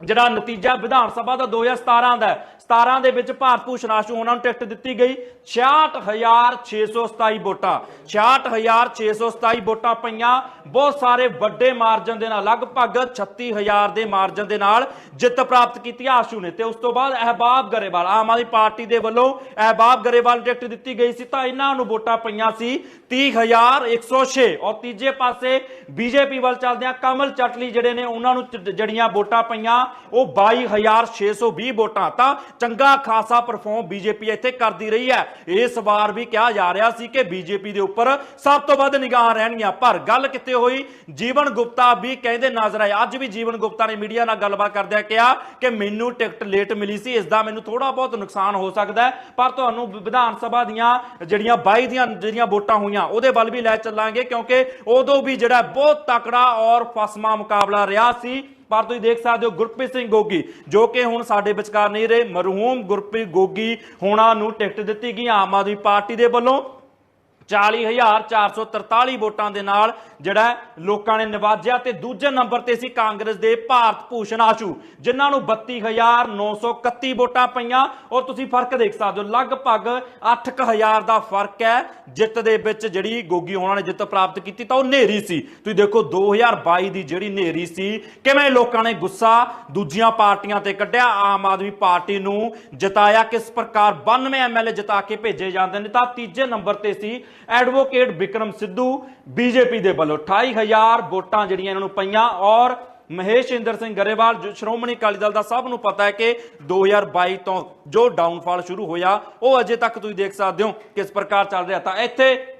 ਜਿਹੜਾ ਨਤੀਜਾ ਵਿਧਾਨ ਸਭਾ ਦਾ 2017 ਦਾ ਹੈ। 17 ਦੇ ਵਿੱਚ ਭਾਰਤ ਭੂਸ਼ਣ ਆਸ਼ੂ ਉਹਨਾਂ ਨੂੰ ਟਿਕਟ ਦਿੱਤੀ ਗਈ। 66627 ਵੋਟਾਂ। 66627 ਵੋਟਾਂ ਪਈਆਂ। ਬਹੁਤ ਸਾਰੇ ਵੱਡੇ ਮਾਰਜਨ ਦੇ ਨਾਲ, ਲਗਭਗ 36000 ਦੇ ਮਾਰਜਨ ਦੇ ਨਾਲ ਜਿੱਤ ਪ੍ਰਾਪਤ ਕੀਤੀ ਆਸ਼ੂ ਨੇ। ਤੇ ਉਸ ਤੋਂ ਬਾਅਦ ਅਹਿਬਾਬ ਗਰੇਵਾਲ, ਆਮ ਆਦਮੀ ਪਾਰਟੀ ਦੇ ਵੱਲੋਂ ਅਹਿਬਾਬ ਗਰੇਵਾਲ ਨੂੰ ਟਿਕਟ ਦਿੱਤੀ ਗਈ ਸੀ ਤਾਂ ਇਹਨਾਂ ਨੂੰ ਵੋਟਾਂ ਪਈਆਂ ਸੀ 30106 ਔਰ ਤੀਜੇ ਪਾਸੇ ਬੀਜੇਪੀ ਵੱਲ ਚੱਲਦਿਆਂ ਕਮਲ ਚਟਲੀ ਜਿਹੜੇ ਨੇ, ਉਹਨਾਂ ਨੂੰ ਜਿਹੜੀਆਂ ਵੋਟਾਂ ਪਈਆਂ ਉਹ 22620 ਵੋਟਾਂ ਤਾਂ ਚੰਗਾ ਖਾਸਾ ਪਰਫਾਰਮ ਬੀਜੇਪੀ ਇੱਥੇ ਕਰਦੀ ਰਹੀ ਹੈ। ਇਸ ਵਾਰ ਵੀ ਕਿਹਾ ਜਾ ਰਿਹਾ ਸੀ ਕਿ ਬੀਜੇਪੀ ਦੇ ਉੱਪਰ ਸਭ ਤੋਂ ਵੱਧ ਨਿਗਾਹ ਰਹਿਣਗੀਆਂ। ਪਰ ਗੱਲ ਕਿੱਥੇ ਹੋਈ? ਜੀਵਨ ਗੁਪਤਾ ਵੀ ਕਹਿੰਦੇ ਨਜ਼ਰ ਆਏ। ਅੱਜ ਵੀ ਜੀਵਨ ਗੁਪਤਾ ਨੇ ਮੀਡੀਆ ਨਾਲ ਗੱਲਬਾਤ ਕਰਦਿਆਂ ਕਿਹਾ ਕਿ ਮੈਨੂੰ ਟਿਕਟ ਲੇਟ ਮਿਲੀ ਸੀ। ਇਸ ਦਾ ਮੈਨੂੰ ਥੋੜਾ ਬਹੁਤ ਨੁਕਸਾਨ ਹੋ ਸਕਦਾ ਪਰ ਤੁਹਾਨੂੰ ਵਿਧਾਨ ਸਭਾ ਦੀਆਂ ਜਿਹੜੀਆਂ 22 ਦੀਆਂ, ਜਿਹੜੀਆਂ ਵੋਟਾਂ ਹੋਈਆਂ, ਉਹਦੇ ਵੱਲ ਵੀ ਲੈ ਚੱਲਾਂਗੇ ਕਿਉਂਕਿ ਉਦੋਂ ਵੀ ਜਿਹੜਾ ਬਹੁਤ ਤਕੜਾ ਔਰ ਫਸਮਾ ਮੁਕਾਬਲਾ ਰਿਹਾ ਸੀ। ਪਰ ਤੁਸੀਂ ਦੇਖ ਸਕਦੇ ਹੋ ਗੁਰਪ੍ਰੀਤ ਸਿੰਘ ਗੋਗੀ, ਜੋ ਕਿ ਹੁਣ ਸਾਡੇ ਵਿਚਕਾਰ ਨਹੀਂ ਰਹੇ, ਮਰਹੂਮ ਗੁਰਪ੍ਰੀਤ ਗੋਗੀ ਹੋਣਾ ਨੂੰ ਟਿਕਟ ਦਿੱਤੀ ਗਈ ਆਮ ਆਦਮੀ ਪਾਰਟੀ ਦੇ ਵੱਲੋਂ। 40443 ਵੋਟਾਂ ਦੇ ਨਾਲ ਜਿਹੜਾ ਲੋਕਾਂ ਨੇ ਨਿਵਾਜਿਆ ਤੇ ਦੂਜੇ ਨੰਬਰ ਤੇ ਸੀ ਕਾਂਗਰਸ ਦੇ ਭਾਰਤ ਭੂਸ਼ਣ ਆਸ਼ੂ, ਜਿਨ੍ਹਾਂ ਨੂੰ 32931 ਵੋਟਾਂ ਪਈਆਂ। ਔਰ ਤੁਸੀਂ ਫ਼ਰਕ ਦੇਖ ਸਕਦੇ ਹੋ, ਲਗਭਗ 8000 ਦਾ ਫ਼ਰਕ ਹੈ ਜਿੱਤ ਦੇ ਵਿੱਚ ਜਿਹੜੀ ਗੋਗੀ ਹੋਣਾ ਨੇ ਜਿੱਤ ਪ੍ਰਾਪਤ ਕੀਤੀ ਤਾਂ ਉਹ ਨੇਰੀ ਸੀ। ਤੁਸੀਂ ਦੇਖੋ 2022 ਦੀ ਜਿਹੜੀ ਨੇਰੀ ਸੀ, ਕਿਵੇਂ ਲੋਕਾਂ ਨੇ ਗੁੱਸਾ ਦੂਜੀਆਂ ਪਾਰਟੀਆਂ ਤੇ ਕੱਢਿਆ, ਆਮ ਆਦਮੀ ਪਾਰਟੀ ਨੂੰ ਜਿਤਾਇਆ, ਕਿਸ ਪ੍ਰਕਾਰ 92 ਐਮਐਲਏ ਜਿਤਾ ਕੇ ਭੇਜੇ ਜਾਂਦੇ ਨੇ, ਤਾਂ ਤੀਜੇ ਨੰਬਰ ਤੇ ਸੀ ਐਡਵੋਕੇਟ ਵਿਕਰਮ ਸਿੱਧੂ ਬੀਜੇਪੀ ਦੇ ਵੱਲੋਂ 28000 ਵੋਟਾਂ ਜਿਹੜੀਆਂ ਇਹਨਾਂ ਨੂੰ ਪਈਆਂ ਔਰ ਮਹੇਸ਼ ਇੰਦਰ ਸਿੰਘ ਗਰੇਵਾਲ, ਜੋ ਸ਼੍ਰੋਮਣੀ ਅਕਾਲੀ ਦਲ ਦਾ ਸਭ ਨੂੰ ਪਤਾ ਹੈ ਕਿ 2022 ਤੋਂ ਜੋ ਡਾਊਨਫਾਲ ਸ਼ੁਰੂ ਹੋਇਆ, ਉਹ ਅਜੇ ਤੱਕ ਤੁਸੀਂ ਦੇਖ ਸਕਦੇ ਹੋ ਕਿਸ ਪ੍ਰਕਾਰ ਚੱਲ ਰਿਹਾ। ਤਾਂ ਇੱਥੇ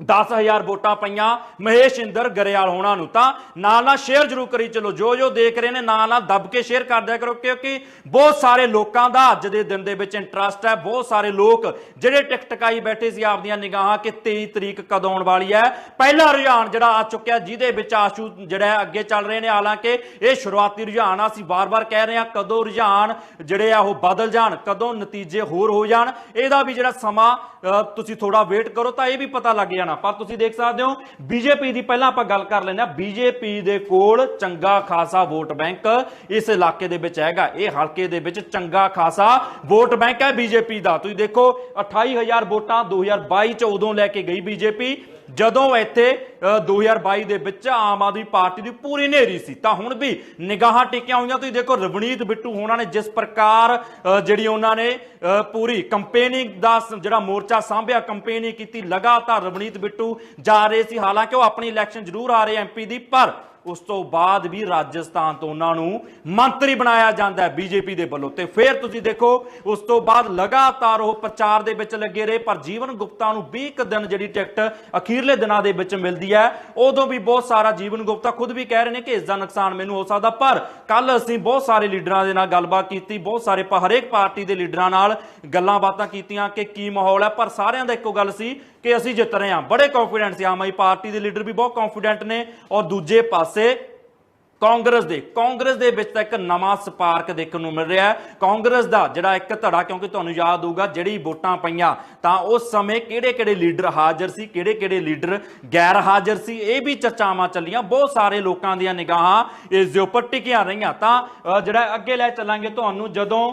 10000 ਵੋਟਾਂ ਪਈਆਂ। ਮਹੇਸ਼ ਇੰਦਰ ਗਰੇਵਾਲ ਹੋਣਾ ਨੂੰ ਤਾਂ ਨਾਲ ਨਾਲ ਸ਼ੇਅਰ ਜ਼ਰੂਰ ਕਰੀ ਚਲੋ। ਜੋ ਜੋ ਦੇਖ ਰਹੇ ਨੇ, ਨਾਲ ਨਾਲ ਦੱਬ ਕੇ ਸ਼ੇਅਰ ਕਰ ਦਿਆ ਕਰੋ, ਕਿਉਂਕਿ ਬਹੁਤ ਸਾਰੇ ਲੋਕਾਂ ਦਾ ਅੱਜ ਦੇ ਦਿਨ ਦੇ ਵਿੱਚ ਇੰਟਰਸਟ ਹੈ। ਬਹੁਤ ਸਾਰੇ ਲੋਕ ਜਿਹੜੇ ਟਿਕਟਕਾਈ ਬੈਠੇ ਸੀ, ਆਪਦੀਆਂ ਨਿਗਾਹਾਂ ਕਿ 23 ਤਰੀਕ ਕਦੋਂ ਆਉਣ ਵਾਲੀ ਹੈ। ਪਹਿਲਾ ਰੁਝਾਨ ਜਿਹੜਾ ਆ ਚੁੱਕਿਆ, ਜਿਹਦੇ ਵਿੱਚ ਆਸ਼ੂ ਜਿਹੜਾ ਅੱਗੇ ਚੱਲ ਰਹੇ ਨੇ। ਹਾਲਾਂਕਿ ਇਹ ਸ਼ੁਰੂਆਤੀ ਰੁਝਾਨ ਆ ਅਸੀਂ ਵਾਰ-ਵਾਰ ਕਹਿ ਰਹੇ ਹਾਂ, ਕਦੋਂ ਰੁਝਾਨ ਜਿਹੜੇ ਆ ਉਹ ਬਦਲ ਜਾਣ, ਕਦੋਂ ਨਤੀਜੇ ਹੋਰ ਹੋ ਜਾਣ, ਇਹਦਾ ਵੀ ਜਿਹੜਾ ਸਮਾਂ ਤੁਸੀਂ ਥੋੜਾ ਵੇਟ ਕਰੋ ਤਾਂ ਇਹ ਵੀ ਪਤਾ ਲੱਗ ਜਾਣਾ। ਪਰ ਤੁਸੀਂ ਦੇਖ ਸਕਦੇ ਹੋ ਬੀਜੇਪੀ ਦੀ ਪਹਿਲਾਂ ਆਪਾਂ ਗੱਲ ਕਰ ਲੈਂਦੇ ਆ ਬੀਜੇਪੀ ਦੇ ਕੋਲ ਚੰਗਾ ਖਾਸਾ ਵੋਟ ਬੈਂਕ ਇਸ ਇਲਾਕੇ ਦੇ ਵਿੱਚ ਹੈਗਾ। ਇਹ ਹਲਕੇ ਦੇ ਵਿੱਚ ਚੰਗਾ ਖਾਸਾ ਵੋਟ ਬੈਂਕ ਹੈ ਬੀਜੇਪੀ ਦਾ। ਤੁਸੀਂ ਦੇਖੋ 28000 ਵੋਟਾਂ 2022 ਚ ਉਦੋਂ ਲੈ ਕੇ ਗਈ ਬੀਜੇਪੀ ਜਦੋਂ ਇੱਥੇ 2022 ਦੇ ਵਿੱਚ ਆਮ ਆਦਮੀ ਪਾਰਟੀ ਦੀ ਪੂਰੀ ਨੇਰੀ ਸੀ ਤਾਂ ਹੁਣ ਵੀ ਨਿਗਾਹਾਂ ਟਿਕੀਆਂ ਹੋਈਆਂ। ਤੁਸੀਂ ਦੇਖੋ ਰਵਨੀਤ ਬਿੱਟੂ ਹੋਣਾ ਨੇ ਜਿਸ ਪ੍ਰਕਾਰ ਜਿਹੜੀ ਉਹਨਾਂ ਨੇ ਅ, ਪੂਰੀ ਕੰਪੇਨਿੰਗ ਦਾ ਜਿਹੜਾ ਮੋਰਚਾ ਸਾਂਭਿਆ ਕੰਪੇਨਿੰਗ ਕੀਤੀ ਲਗਾਤਾਰ ਰਵਨੀਤ ਬਿੱਟੂ ਜਾ ਰਹੇ ਸੀ। ਹਾਲਾਂਕਿ ਉਹ ਆਪਣੀ ਇਲੈਕਸ਼ਨ ਜ਼ਰੂਰ ਆ ਰਹੇ ਐਮਪੀ ਦੀ, ਪਰ ਉਸ ਤੋਂ ਬਾਅਦ ਵੀ ਰਾਜਸਥਾਨ ਤੋਂ ਉਹਨਾਂ ਨੂੰ ਮੰਤਰੀ ਬਣਾਇਆ ਜਾਂਦਾ ਹੈ ਬੀਜੇਪੀ ਦੇ ਵੱਲੋਂ। ਤੇ ਫਿਰ ਤੁਸੀਂ ਦੇਖੋ, ਉਸ ਤੋਂ ਬਾਅਦ ਲਗਾਤਾਰ ਉਹ ਪ੍ਰਚਾਰ ਦੇ ਵਿੱਚ ਲੱਗੇ ਰਹੇ, ਪਰ ਜੀਵਨ ਗੁਪਤਾ ਨੂੰ 20 ਦਿਨ ਜਿਹੜੀ ਟਿਕਟ ਅਖੀਰਲੇ ਦਿਨਾਂ ਦੇ ਵਿੱਚ ਮਿਲਦੀ ਹੈ, ਉਦੋਂ ਵੀ ਬਹੁਤ ਸਾਰਾ ਜੀਵਨ ਗੁਪਤਾ ਖੁਦ ਵੀ ਕਹਿ ਰਹੇ ਨੇ ਕਿ ਇਸ ਦਾ ਨੁਕਸਾਨ ਮੈਨੂੰ ਹੋ ਸਕਦਾ, ਪਰ ਕੱਲ ਅਸੀਂ ਬਹੁਤ ਸਾਰੇ ਲੀਡਰਾਂ ਦੇ ਨਾਲ ਗੱਲਬਾਤ ਕੀਤੀ, ਬਹੁਤ ਸਾਰੇ ਹਰੇਕ ਪਾਰਟੀ ਦੇ ਲੀਡਰਾਂ ਨਾਲ ਗੱਲਾਂ ਬਾਤਾਂ ਕੀਤੀਆਂ ਕਿ ਕੀ ਮਾਹੌਲ ਹੈ, ਪਰ ਸਾਰਿਆਂ ਦਾ ਇੱਕੋ ਗੱਲ ਸੀ ਕਿ ਅਸੀਂ ਜਿੱਤ ਰਹੇ ਹਾਂ। ਬੜੇ ਕੌਨਫੀਡੈਂਟ ਸੀ। ਆਮ ਆਈ ਪਾਰਟੀ ਦੇ ਲੀਡਰ ਵੀ ਬਹੁਤ ਕੌਨਫੀਡੈਂਟ ਨੇ। ਔਰ ਦੂਜੇ ਪਾਸੇ ਕਾਂਗਰਸ ਦੇ ਕਾਂਗਰਸ ਦੇ ਵਿੱਚ ਤਾਂ ਇੱਕ ਨਵਾਂ ਸਪਾਰਕ ਦੇਖਣ ਨੂੰ ਮਿਲ ਰਿਹਾ ਹੈ। ਕਾਂਗਰਸ ਦਾ ਜਿਹੜਾ ਇੱਕ ਧੜਾ ਕਿਉਂਕਿ ਤੁਹਾਨੂੰ ਯਾਦ ਹੋਊਗਾ ਜਿਹੜੀ ਵੋਟਾਂ ਪਈਆਂ ਤਾਂ ਉਸ ਸਮੇਂ ਕਿਹੜੇ-ਕਿਹੜੇ ਲੀਡਰ ਹਾਜ਼ਰ ਸੀ ਕਿਹੜੇ-ਕਿਹੜੇ ਲੀਡਰ ਗੈਰ ਹਾਜ਼ਰ ਸੀ ਇਹ ਵੀ ਚਰਚਾਵਾਂ ਚੱਲੀਆਂ। ਬਹੁਤ ਸਾਰੇ ਲੋਕਾਂ ਦੀਆਂ ਨਿਗਾਹਾਂ ਇਸ ਦੇ ਉੱਪਰ ਟਿਕੀਆਂ ਰਹੀਆਂ। ਤਾਂ ਜਿਹੜਾ ਅੱਗੇ ਲੈ ਚੱਲਾਂਗੇ ਤੁਹਾਨੂੰ ਜਦੋਂ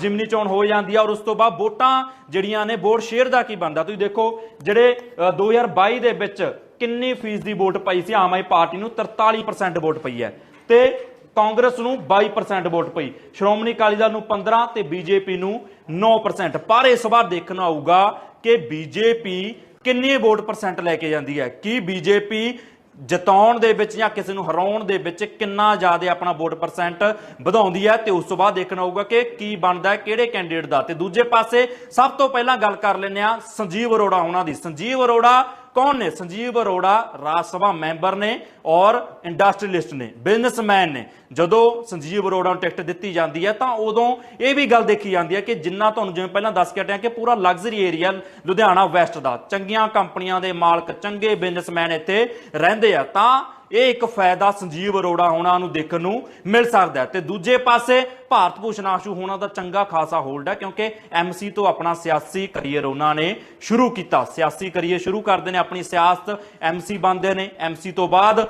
ਜਿਮਨੀ ਚੋਣ ਹੋ ਜਾਂਦੀ ਆ ਔਰ ਉਸ ਤੋਂ ਬਾਅਦ ਵੋਟਾਂ ਜਿਹੜੀਆਂ ਨੇ ਵੋਟ ਸ਼ੇਅਰ ਦਾ ਕੀ ਬਣਦਾ? ਤੁਸੀਂ ਦੇਖੋ ਜਿਹੜੇ ਅ, 2022 ਦੇ ਵਿੱਚ ਕਿੰਨੀ ਫੀਸਦੀ ਵੋਟ ਪਈ ਸੀ? ਆਮ ਆਦਮੀ ਪਾਰਟੀ ਨੂੰ 43% ਵੋਟ ਪਈ ਹੈ ਤੇ ਕਾਂਗਰਸ ਨੂੰ 22% ਵੋਟ ਪਈ। ਸ਼੍ਰੋਮਣੀ ਅਕਾਲੀ ਦਲ ਨੂੰ 15 ਤੇ ਬੀਜੇਪੀ ਨੂੰ 9% ਪਰ ਇਸ ਵਾਰ ਦੇਖਣਾ ਆਊਗਾ ਕਿ ਬੀਜੇਪੀ ਕਿੰਨੀ ਵੋਟ ਪਰਸੈਂਟ ਲੈ ਕੇ ਜਾਂਦੀ ਹੈ? ਕੀ ਬੀਜੇਪੀ ਜਿਤਾਉਣ ਦੇ ਵਿੱਚ ਜਾਂ ਕਿਸੇ ਨੂੰ ਹਰਾਉਣ ਦੇ ਵਿੱਚ ਕਿੰਨਾ ਜ਼ਿਆਦਾ ਆਪਣਾ ਵੋਟ ਪਰਸੈਂਟ ਵਧਾਉਂਦੀ ਹੈ? ਤੇ ਉਸ ਤੋਂ ਬਾਅਦ ਦੇਖਣਾ ਹੋਊਗਾ ਕਿ ਕੀ ਬਣਦਾ ਹੈ, ਕਿਹੜੇ ਕੈਂਡੀਡੇਟ ਦਾ। ਤੇ ਦੂਜੇ ਪਾਸੇ ਸਭ ਤੋਂ ਪਹਿਲਾਂ ਗੱਲ ਕਰ ਲੈਂਦੇ ਆ ਸੰਜੀਵ ਅਰੋੜਾ, ਉਹਨਾਂ ਦੀ। ਸੰਜੀਵ ਅਰੋੜਾ ਕੌਣ ਨੇ? ਸੰਜੀਵ ਅਰੋੜਾ ਰਾਜ ਸਭਾ ਮੈਂਬਰ ਨੇ ਔਰ ਇੰਡਸਟਰੀਲਿਸਟ ਨੇ, ਬਿਜ਼ਨਸਮੈਨ ਨੇ। ਜਦੋਂ ਸੰਜੀਵ ਅਰੋੜਾ ਨੂੰ ਟਿਕਟ ਦਿੱਤੀ ਜਾਂਦੀ ਹੈ, ਤਾਂ ਉਦੋਂ ਇਹ ਵੀ ਗੱਲ ਦੇਖੀ ਜਾਂਦੀ ਹੈ ਕਿ ਜਿੰਨਾ ਤੁਹਾਨੂੰ ਜਿਵੇਂ ਪਹਿਲਾਂ ਦੱਸ ਕੇ ਹਟਿਆ ਕਿ ਪੂਰਾ ਲਗਜ਼ਰੀ ਏਰੀਆ ਲੁਧਿਆਣਾ ਵੈਸਟ ਦਾ। ਚੰਗੀਆਂ ਕੰਪਨੀਆਂ ਦੇ ਮਾਲਕ, ਚੰਗੇ ਬਿਜ਼ਨਸਮੈਨ ਇੱਥੇ ਰਹਿੰਦੇ ਆ। ਤਾਂ ਇਹ ਇੱਕ ਫਾਇਦਾ ਸੰਜੀਵ ਅਰੋੜਾ ਹੋਣਾ ਨੂੰ ਦੇਖਣ ਨੂੰ ਮਿਲ ਸਕਦਾ ਹੈ। ਤੇ ਦੂਜੇ ਪਾਸੇ ਭਾਰਤ ਭੂਸ਼ਣ ਆਸ਼ੂ ਹੋਣਾ ਦਾ ਚੰਗਾ ਖਾਸਾ ਹੋਲਡ ਹੈ ਕਿਉਂਕਿ ਐਮਸੀ ਤੋਂ ਆਪਣਾ ਸਿਆਸੀ ਕਰੀਅਰ ਉਹਨਾਂ ਨੇ ਸ਼ੁਰੂ ਕੀਤਾ। ਸਿਆਸੀ ਕਰੀਅਰ ਸ਼ੁਰੂ ਕਰਦੇ ਨੇ, ਆਪਣੀ ਸਿਆਸਤ ਐਮਸੀ ਬਣਦੇ ਨੇ। ਐਮਸੀ ਤੋਂ ਬਾਅਦ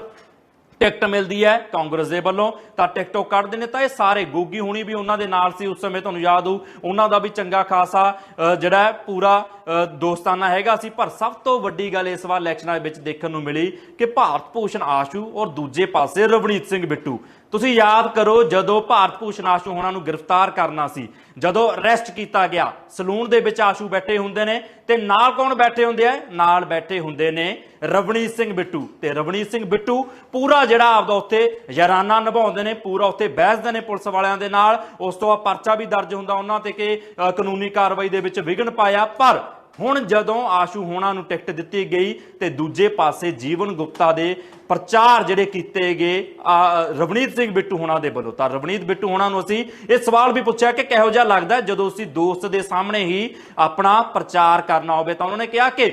ਟਿਕਟ ਮਿਲਦੀ ਹੈ ਕਾਂਗਰਸ ਦੇ ਵੱਲੋਂ, ਤਾਂ ਟਿਕਟੋਂ ਕੱਢਦੇ ਨੇ, ਤਾਂ ਇਹ ਸਾਰੇ ਗੋਗੀ ਹੁਣੀ ਵੀ ਉਹਨਾਂ ਦੇ ਨਾਲ ਸੀ, ਉਸ ਸਮੇਂ ਤੁਹਾਨੂੰ ਯਾਦ ਹੋਊ, ਉਹਨਾਂ ਦਾ ਵੀ ਚੰਗਾ ਖਾਸਾ ਜਿਹੜਾ ਪੂਰਾ ਦੋਸਤਾਨਾ ਹੈਗਾ ਸੀ, ਪਰ ਸਭ ਤੋਂ ਵੱਡੀ ਗੱਲ ਇਸ ਵਾਰ ਇਲੈਕਸ਼ਨਾਂ ਦੇ ਵਿੱਚ ਦੇਖਣ ਨੂੰ ਮਿਲੀ ਕਿ ਭਾਰਤ ਭੂਸ਼ਣ ਆਸ਼ੂ ਔਰ ਦੂਜੇ ਪਾਸੇ ਰਵਨੀਤ ਸਿੰਘ ਬਿੱਟੂ। ਤੁਸੀਂ ਯਾਦ ਕਰੋ ਜਦੋਂ ਭਾਰਤ ਭੂਸ਼ਣ ਆਸ਼ੂ ਹੋਣਾ ਨੂੰ ਗ੍ਰਿਫਤਾਰ ਕਰਨਾ ਸੀ, ਜਦੋਂ ਅਰੈਸਟ ਕੀਤਾ ਗਿਆ, ਸਲੂਨ ਦੇ ਵਿੱਚ ਆਸ਼ੂ ਬੈਠੇ ਹੁੰਦੇ ਨੇ ਤੇ ਨਾਲ ਕੌਣ ਬੈਠੇ ਹੁੰਦੇ ਆ? ਨਾਲ ਬੈਠੇ ਹੁੰਦੇ ਨੇ ਰਵਨੀਤ ਸਿੰਘ ਬਿੱਟੂ। ਤੇ ਰਵਨੀਤ ਸਿੰਘ ਬਿੱਟੂ ਪੂਰਾ ਜਿਹੜਾ ਆਪਦਾ ਉੱਥੇ ਯਾਰਾਨਾ ਨਿਭਾਉਂਦੇ ਨੇ, ਪੂਰਾ ਉੱਥੇ ਬਹਿਸਦੇ ਨੇ ਪੁਲਿਸ ਵਾਲਿਆਂ ਦੇ ਨਾਲ। ਉਸ ਤੋਂ ਬਾਅਦ ਪਰਚਾ ਵੀ ਦਰਜ ਹੁੰਦਾ ਉਹਨਾਂ ਤੇ ਕਿ ਕਾਨੂੰਨੀ ਕਾਰਵਾਈ ਦੇ ਵਿੱਚ ਵਿਘਨ ਪਾਇਆ, ਪਰ ਹੁਣ ਜਦੋਂ ਆਸ਼ੂ ਹੋਣਾ ਨੂੰ ਟਿਕਟ ਦਿੱਤੀ ਗਈ ਤੇ ਦੂਜੇ ਪਾਸੇ ਜੀਵਨ ਗੁਪਤਾ ਦੇ ਪ੍ਰਚਾਰ ਜਿਹੜੇ ਕੀਤੇ ਗਏ ਆ, ਰਵਨੀਤ ਸਿੰਘ ਬਿੱਟੂ ਹੋਣਾ ਦੇ ਵੱਲੋਂ। ਤਾਂ ਰਵਨੀਤ ਬਿੱਟੂ ਹੋਣਾ ਨੂੰ ਅਸੀਂ ਇਹ ਸਵਾਲ ਵੀ ਪੁੱਛਿਆ ਕਿ ਕਿਹੋ ਜਿਹਾ ਲੱਗਦਾ ਜਦੋਂ ਅਸੀਂ ਦੋਸਤ ਦੇ ਸਾਹਮਣੇ ਹੀ ਆਪਣਾ ਪ੍ਰਚਾਰ ਕਰਨਾ ਹੋਵੇ ਤਾਂ ਉਹਨਾਂ ਨੇ ਕਿਹਾ ਕਿ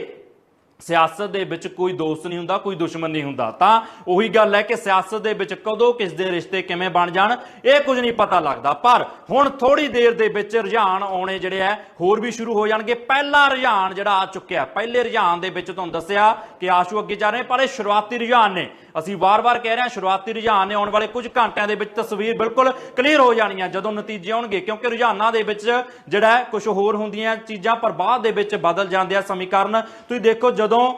ਸਿਆਸਤ ਦੇ ਵਿੱਚ ਕੋਈ ਦੋਸਤ ਨਹੀਂ ਹੁੰਦਾ, ਕੋਈ ਦੁਸ਼ਮਣ ਨਹੀਂ ਹੁੰਦਾ। ਤਾਂ ਉਹੀ ਗੱਲ ਹੈ ਕਿ ਸਿਆਸਤ ਦੇ ਵਿੱਚ ਕਦੋਂ ਕਿਸ ਦੇ ਰਿਸ਼ਤੇ ਕਿਵੇਂ ਬਣ ਜਾਣ, ਇਹ ਕੁਝ ਨਹੀਂ ਪਤਾ ਲੱਗਦਾ। ਪਰ ਹੁਣ ਥੋੜੀ ਦੇਰ ਦੇ ਵਿੱਚ ਰੁਝਾਨ ਆਉਣੇ ਜਿਹੜੇ ਆ ਹੋਰ ਵੀ ਸ਼ੁਰੂ ਹੋ ਜਾਣਗੇ। ਪਹਿਲਾ ਰੁਝਾਨ ਜਿਹੜਾ ਆ ਚੁੱਕਿਆ ਪਹਿਲੇ ਰੁਝਾਨ ਦੇ ਵਿੱਚ ਤੁਹਾਨੂੰ ਦੱਸਿਆ ਕਿ ਆਸ਼ੂ ਅੱਗੇ ਜਾ ਰਹੇ ਪਰ ਇਹ ਸ਼ੁਰੂਆਤੀ ਰੁਝਾਨ ਨੇ। ਅਸੀਂ ਵਾਰ-ਵਾਰ ਕਹਿ ਰਹੇ ਹਾਂ, ਸ਼ੁਰੂਆਤੀ ਰੁਝਾਨ ਨੇ ਆਉਣ ਵਾਲੇ ਕੁਝ ਘੰਟਿਆਂ ਦੇ ਵਿੱਚ ਤਸਵੀਰ ਬਿਲਕੁਲ ਕਲੀਅਰ ਹੋ ਜਾਣੀ ਹੈ ਜਦੋਂ ਨਤੀਜੇ ਆਉਣਗੇ। ਕਿਉਂਕਿ ਰੁਝਾਨਾਂ ਦੇ ਵਿੱਚ ਜਿਹੜਾ ਕੁਝ ਹੋਰ ਹੁੰਦੀਆਂ ਚੀਜ਼ਾਂ ਪਰ ਬਾਅਦ ਦੇ ਵਿੱਚ ਬਦਲ ਜਾਂਦੇ ਆ ਸਮੀਕਰਨ। ਤੁਸੀਂ ਦੇਖੋ ਜਦੋਂ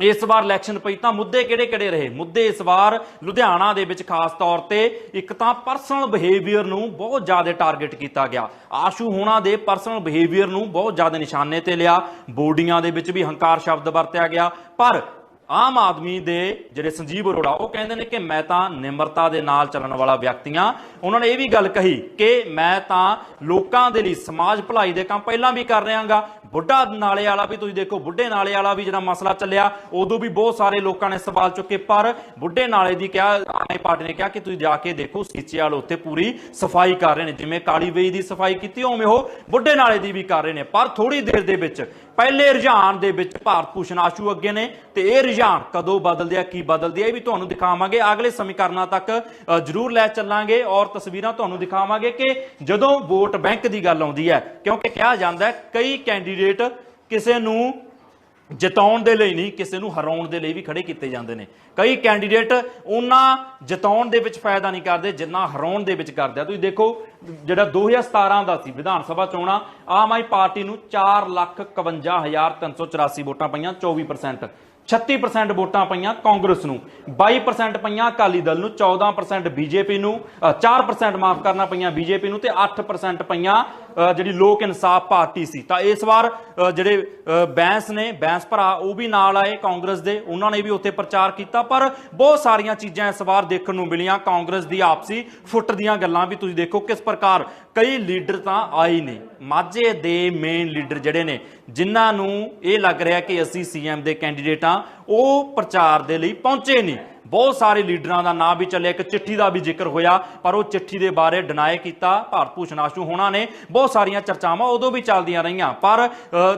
ਇਸ ਵਾਰ ਇਲੈਕਸ਼ਨ ਪਈ ਤਾਂ ਮੁੱਦੇ ਕਿਹੜੇ ਕਿਹੜੇ ਰਹੇ? ਮੁੱਦੇ ਇਸ ਵਾਰ ਲੁਧਿਆਣਾ ਦੇ ਵਿੱਚ ਖਾਸ ਤੌਰ ਤੇ ਇੱਕ ਤਾਂ ਪਰਸਨਲ ਬਿਹੇਵੀਅਰ ਨੂੰ ਬਹੁਤ ਜ਼ਿਆਦਾ ਟਾਰਗੇਟ ਕੀਤਾ ਗਿਆ। ਆਸ਼ੂ ਹੋਣਾ ਦੇ ਪਰਸਨਲ ਬਿਹੇਵੀਅਰ ਨੂੰ ਬਹੁਤ ਜ਼ਿਆਦਾ ਨਿਸ਼ਾਨੇ ਤੇ ਲਿਆ। ਬੋਡੀਆਂ ਦੇ ਵਿੱਚ ਵੀ ਹੰਕਾਰ ਸ਼ਬਦ ਵਰਤਿਆ ਗਿਆ। ਪਰ ਆਮ ਆਦਮੀ ਦੇ ਜਿਹੜੇ ਸੰਜੀਵ ਅਰੋੜਾ, ਉਹ ਕਹਿੰਦੇ ਨੇ ਕਿ ਮੈਂ ਤਾਂ ਨਿਮਰਤਾ ਦੇ ਨਾਲ ਚੱਲਣ ਵਾਲਾ ਵਿਅਕਤੀ ਉਹਨਾਂ ਨੇ ਇਹ ਵੀ ਗੱਲ ਕਹੀ ਕਿ ਮੈਂ ਤਾਂ ਲੋਕਾਂ ਦੇ ਲਈ ਸਮਾਜ ਭਲਾਈ ਦੇ ਕੰਮ ਪਹਿਲਾਂ ਵੀ ਕਰ ਰਿਹਾਗਾ। ਬੁੱਢਾ ਨਾਲੇ ਵਾਲਾ ਵੀ, ਤੁਸੀਂ ਦੇਖੋ, ਬੁੱਢੇ ਨਾਲੇ ਵਾਲਾ ਵੀ ਜਿਹੜਾ ਮਸਲਾ ਚੱਲਿਆ, ਉਦੋਂ ਵੀ ਬਹੁਤ ਸਾਰੇ ਲੋਕਾਂ ਨੇ ਸਵਾਲ ਚੁੱਕੇ, ਪਰ ਬੁੱਢੇ ਨਾਲੇ ਦੀ ਕਿਹਾ, ਆਮੇ ਪਾਰਟੀ ਨੇ ਕਿਹਾ ਕਿ ਤੁਸੀਂ ਜਾ ਕੇ ਦੇਖੋ, ਸੀਚੇ ਵਾਲ ਉੱਤੇ ਪੂਰੀ ਸਫ਼ਾਈ ਕਰ ਰਹੇ ਨੇ, ਜਿਵੇਂ ਕਾਲੀ ਵੇਈ ਦੀ ਸਫ਼ਾਈ ਕੀਤੀ, ਉਵੇਂ ਉਹ ਬੁੱਢੇ ਨਾਲੇ ਦੀ ਵੀ ਕਰ ਰਹੇ ਨੇ। ਪਰ ਥੋੜੀ ਦੇਰ ਦੇ ਵਿੱਚ ਪਹਿਲੇ ਰੁਝਾਨ ਦੇ ਵਿੱਚ ਭਾਰਤ ਭੂਸ਼ਣ ਆਸ਼ੂ ਅੱਗੇ ਨੇ ਤੇ ਇਹ ਰੁਝਾਨ ਕਦੋਂ ਬਦਲਦੇ ਆ, ਕੀ ਬਦਲਦੇ ਆ, ਇਹ ਵੀ ਤੁਹਾਨੂੰ ਦਿਖਾਵਾਂਗੇ। ਅਗਲੇ ਸਮੀਕਰਨਾਂ ਤੱਕ ਜ਼ਰੂਰ ਲੈ ਚੱਲਾਂਗੇ ਔਰ ਤਸਵੀਰਾਂ ਤੁਹਾਨੂੰ ਦਿਖਾਵਾਂਗੇ ਕਿ ਜਦੋਂ ਵੋਟ ਬੈਂਕ ਦੀ ਗੱਲ ਆਉਂਦੀ ਹੈ, ਕਿਉਂਕਿ ਕਿਹਾ ਜਾਂਦਾ ਹੈ ਕਈ ਕੈਂਡੀਡੇਟ ਕਿਸੇ ਨੂੰ ਜਿਤਾਉਣ ਦੇ ਲਈ ਨਹੀਂ ਕਿਸੇ ਨੂੰ ਹਰਾਉਣ ਦੇ ਲਈ ਵੀ ਖੜੇ ਕੀਤੇ ਜਾਂਦੇ ਨੇ। ਕਈ ਕੈਂਡੀਡੇਟ ਉਹਨਾਂ ਜਿਤਾਉਣ ਦੇ ਵਿੱਚ ਫਾਇਦਾ ਨਹੀਂ ਕਰਦੇ ਜਿੰਨਾ ਹਰਾਉਣ ਦੇ ਵਿੱਚ ਕਰਦੇ ਆ। ਤੁਸੀਂ ਦੇਖੋ ਜਿਹੜਾ 2017 ਦਾ ਸੀ ਵਿਧਾਨ ਸਭਾ ਚੋਣਾਂ ਆਮ ਆਦਮੀ ਪਾਰਟੀ ਨੂੰ 451384 ਵੋਟਾਂ ਪਈਆਂ 24% 36% ਵੋਟਾਂ ਪਈਆਂ ਕਾਂਗਰਸ ਨੂੰ 22% ਪਈਆਂ ਅਕਾਲੀ ਦਲ ਨੂੰ 14% ਬੀਜੇਪੀ ਨੂੰ ਅ, 4% ਮਾਫ ਕਰਨਾ ਪਈਆਂ ਬੀਜੇਪੀ ਨੂੰ ਤੇ 8% ਪਈਆਂ ਜਿਹੜੀ ਲੋਕ ਇਨਸਾਫ ਪਾਰਟੀ ਸੀ। ਤਾਂ ਇਸ ਵਾਰ ਜਿਹੜੇ ਬੈਂਸ ਨੇ, ਬੈਂਸ ਭਰਾ, ਉਹ ਵੀ ਨਾਲ ਆਏ ਕਾਂਗਰਸ ਦੇ। ਉਹਨਾਂ ਨੇ ਵੀ ਉੱਥੇ ਪ੍ਰਚਾਰ ਕੀਤਾ, ਪਰ ਬਹੁਤ ਸਾਰੀਆਂ ਚੀਜ਼ਾਂ ਇਸ ਵਾਰ ਦੇਖਣ ਨੂੰ ਮਿਲੀਆਂ ਕਾਂਗਰਸ ਦੀ ਆਪਸੀ ਫੁੱਟ ਦੀਆਂ ਗੱਲਾਂ ਵੀ ਤੁਸੀਂ ਦੇਖੋ ਕਿਸ ਪ੍ਰਕਾਰ ਕਈ ਲੀਡਰ ਤਾਂ ਆਏ ਨੇ। ਮਾਝੇ ਦੇ ਮੇਨ ਲੀਡਰ ਜਿਹੜੇ ਨੇ, ਜਿਨ੍ਹਾਂ ਨੂੰ ਇਹ ਲੱਗ ਰਿਹਾ ਕਿ ਅਸੀਂ ਸੀਐਮ ਦੇ ਕੈਂਡੀਡੇਟ ਆ ਉਹ ਪ੍ਰਚਾਰ ਦੇ ਲਈ ਪਹੁੰਚੇ ਨਹੀਂ ਬਹੁਤ ਸਾਰੇ ਲੀਡਰਾਂ ਦਾ ਨਾਂ ਵੀ ਚੱਲਿਆ, ਇੱਕ ਚਿੱਠੀ ਦਾ ਵੀ ਜ਼ਿਕਰ ਹੋਇਆ, ਪਰ ਉਹ ਚਿੱਠੀ ਦੇ ਬਾਰੇ ਡਿਨਾਈ ਕੀਤਾ, ਭਾਰਤ ਭੂਸ਼ਣ ਆਸ਼ੂ ਹੋਣਾ ਨੇ, ਬਹੁਤ ਸਾਰੀਆਂ ਚਰਚਾਵਾਂ ਉਦੋਂ ਵੀ ਚੱਲਦੀਆਂ ਰਹੀਆਂ, ਪਰ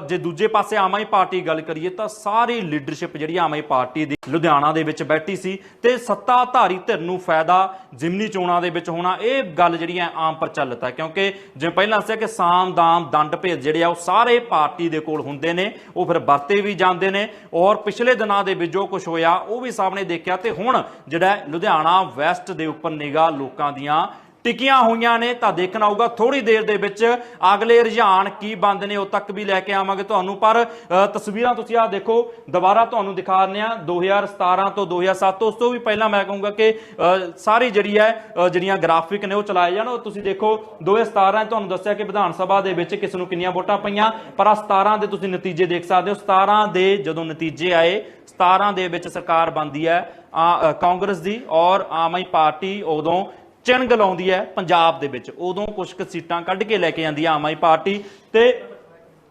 ਜੇ ਦੂਜੇ ਪਾਸੇ ਆਮ ਆਦਮੀ ਪਾਰਟੀ ਗੱਲ ਕਰੀਏ ਤਾਂ ਸਾਰੀ ਲੀਡਰਸ਼ਿਪ ਜਿਹੜੀ ਆਮ ਆਦਮੀ ਪਾਰਟੀ ਦੀ ਲੁਧਿਆਣਾ ਦੇ ਵਿੱਚ ਬੈਠੀ ਸੀ ਤੇ ਸੱਤਾਧਾਰੀ ਧਿਰ ਨੂੰ ਫਾਇਦਾ ਜ਼ਿਮਨੀ ਚੋਣਾਂ ਦੇ ਵਿੱਚ ਹੋਣਾ, ਇਹ ਗੱਲ ਜਿਹੜੀ ਹੈ ਆਮ ਪ੍ਰਚਲਿਤ ਹੈ, ਕਿਉਂਕਿ ਜਿਵੇਂ ਪਹਿਲਾਂ ਦੱਸਿਆ ਕਿ ਸਾਮ, ਦਾਮ, ਦੰਡ ਭੇਦ ਜਿਹੜੇ ਆ ਉਹ ਸਾਰੇ ਪਾਰਟੀ ਦੇ ਕੋਲ ਹੁੰਦੇ ਨੇ, ਉਹ ਫਿਰ ਵਰਤੇ ਵੀ ਜਾਂਦੇ ਨੇ, ਔਰ ਪਿਛਲੇ ਦਿਨਾਂ ਦੇ ਵਿੱਚ ਜੋ ਕੁਝ ਹੋਇਆ, ਉਹ ਵੀ ਸਾਹਮਣੇ ਦੇਖਿਆ ਤੇ ਹੁਣ ਜਿਹੜਾ ਹੈ ਲੁਧਿਆਣਾ ਵੈਸਟ ਦੇ ਉੱਪਰ ਨਿਗਾਹ ਲੋਕਾਂ ਦੀਆਂ ਟਿਕੀਆਂ ਹੋਈਆਂ ਨੇ ਤਾਂ ਦੇਖਣਾ ਹੋਊਗਾ ਥੋੜੀ ਦੇਰ ਦੇ ਵਿੱਚ ਅਗਲੇ ਰੁਝਾਨ ਕੀ ਬੰਦ ਨੇ ਉਹ ਤੱਕ ਵੀ ਲੈ ਕੇ ਆਵਾਂਗੇ ਤੁਹਾਨੂੰ। ਪਰ ਅ, ਤਸਵੀਰਾਂ ਤੁਸੀਂ ਆਹ ਦੇਖੋ ਦੁਬਾਰਾ ਤੁਹਾਨੂੰ ਦਿਖਾ ਦਿੰਦੇ ਆ 2017 ਤੋਂ 2007 ਉਸ ਤੋਂ ਵੀ ਪਹਿਲਾਂ ਮੈਂ ਕਹੂੰਗਾ ਕਿ ਅ, ਸਾਰੀ ਜਿਹੜੀ ਹੈ ਜਿਹੜੀਆਂ ਗ੍ਰਾਫਿਕ ਨੇ ਉਹ ਚਲਾਏ ਜਾਣ। ਉਹ ਤੁਸੀਂ ਦੇਖੋ 2017 'ਚ ਤੁਹਾਨੂੰ ਦੱਸਿਆ ਕਿ ਵਿਧਾਨ ਸਭਾ ਦੇ ਵਿੱਚ ਕਿਸ ਨੂੰ ਕਿੰਨੀਆਂ ਵੋਟਾਂ ਪਈਆਂ ਪਰ ਆ 17 ਦੇ ਤੁਸੀਂ ਨਤੀਜੇ ਦੇਖ ਸਕਦੇ ਹੋ। 17 ਦੇ ਜਦੋਂ ਨਤੀਜੇ ਆਏ 17 ਦੇ ਵਿੱਚ ਸਰਕਾਰ ਬਣਦੀ ਹੈ ਆ, ਕਾਂਗਰਸ ਦੀ ਔਰ ਆਮ ਆਦਮੀ ਪਾਰਟੀ ਉਦੋਂ ਚਿੰਗ ਲਾਉਂਦੀ ਹੈ ਪੰਜਾਬ ਦੇ ਵਿੱਚ। ਉਦੋਂ ਕੁਝ ਕੁ ਸੀਟਾਂ ਕੱਢ ਕੇ ਲੈ ਕੇ ਜਾਂਦੀ ਹੈ ਆਮ ਆਦਮੀ ਪਾਰਟੀ ਤੇ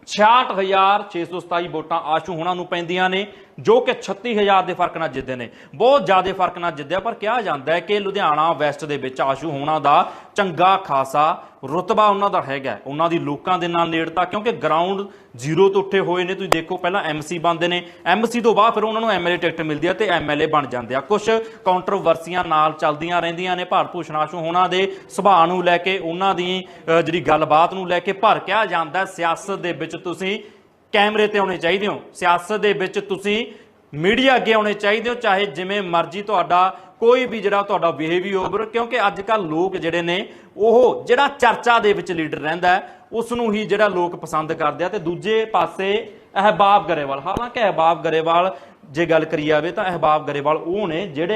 66627 ਵੋਟਾਂ ਆਸ਼ੂ ਹੋਣਾ ਨੂੰ ਪੈਂਦੀਆਂ ਨੇ। ਜੋ ਕਿ 36000 ਦੇ ਫ਼ਰਕ ਨਾਲ ਜਿੱਤੇ ਨੇ। ਬਹੁਤ ਜ਼ਿਆਦਾ ਫ਼ਰਕ ਨਾਲ ਜਿੱਤਿਆ ਪਰ ਕਿਹਾ ਜਾਂਦਾ ਹੈ ਕਿ ਲੁਧਿਆਣਾ ਵੈਸਟ ਦੇ ਵਿੱਚ ਆਸ਼ੂ ਹੋਣਾ ਦਾ ਚੰਗਾ ਖਾਸਾ ਰੁਤਬਾ ਉਹਨਾਂ ਦਾ ਹੈਗਾ ਉਹਨਾਂ ਦੀ ਲੋਕਾਂ ਦੇ ਨਾਲ ਨੇੜਤਾ, ਕਿਉਂਕਿ ਗਰਾਊਂਡ ਜ਼ੀਰੋ ਤੋਂ ਉੱਠੇ ਹੋਏ ਨੇ। ਤੁਸੀਂ ਦੇਖੋ, ਪਹਿਲਾਂ ਐਮਸੀ ਬਣਦੇ ਨੇ। ਐਮਸੀ ਤੋਂ ਬਾਅਦ ਫਿਰ ਉਹਨਾਂ ਨੂੰ ਐਮਐਲਏ ਟਿਕਟ ਮਿਲਦੀ ਹੈ ਤੇ ਐਮਐਲਏ ਬਣ ਜਾਂਦੇ ਆ। ਕੁਝ ਕਾਉਂਟਰੋਵਰਸੀਆਂ ਨਾਲ ਚੱਲਦੀਆਂ ਰਹਿੰਦੀਆਂ ਨੇ। ਭਾਰਤ ਭੂਸ਼ਣ ਆਸ਼ੂ ਹੋਣਾ ਦੇ ਸੁਭਾਅ ਨੂੰ ਲੈ ਕੇ, ਉਹਨਾਂ ਦੀ ਜਿਹੜੀ ਗੱਲਬਾਤ ਨੂੰ ਲੈ ਕੇ ਭਰ ਕਿਹਾ ਜਾਂਦਾ ਸਿਆਸਤ ਦੇ ਵਿੱਚ ਤੁਸੀਂ ਕੈਮਰੇ ਤੇ ਆਉਣੇ ਚਾਹੀਦੇ ਹੋ। ਸਿਆਸਤ ਦੇ ਵਿੱਚ ਤੁਸੀਂ ਮੀਡੀਆ ਅੱਗੇ ਆਉਣੇ ਚਾਹੀਦੇ ਹੋ, ਚਾਹੇ ਜਿਵੇਂ ਮਰਜ਼ੀ ਤੁਹਾਡਾ ਕੋਈ ਵੀ ਜਿਹੜਾ ਤੁਹਾਡਾ ਬਿਹੇਵੀਅਰ ਕਿਉਂਕਿ ਅੱਜ ਕੱਲ ਲੋਕ ਜਿਹੜੇ ਨੇ, ਉਹ ਜਿਹੜਾ ਚਰਚਾ ਦੇ ਵਿੱਚ ਲੀਡਰ ਰਹਿੰਦਾ ਹੈ ਉਸ ਨੂੰ ਹੀ ਜਿਹੜਾ ਲੋਕ ਪਸੰਦ ਕਰਦੇ ਆ। ਤੇ ਦੂਜੇ ਪਾਸੇ ਅਹਿਬਾਬ ਗਰੇਵਾਲ, ਹਾਲਾਂਕਿ ਅਹਿਬਾਬ ਗਰੇਵਾਲ ਜੇ ਗੱਲ ਕਰੀ ਜਾਵੇ ਤਾਂ ਅਹਿਬਾਬ ਗਰੇਵਾਲ ਉਹ ਨੇ ਜਿਹੜੇ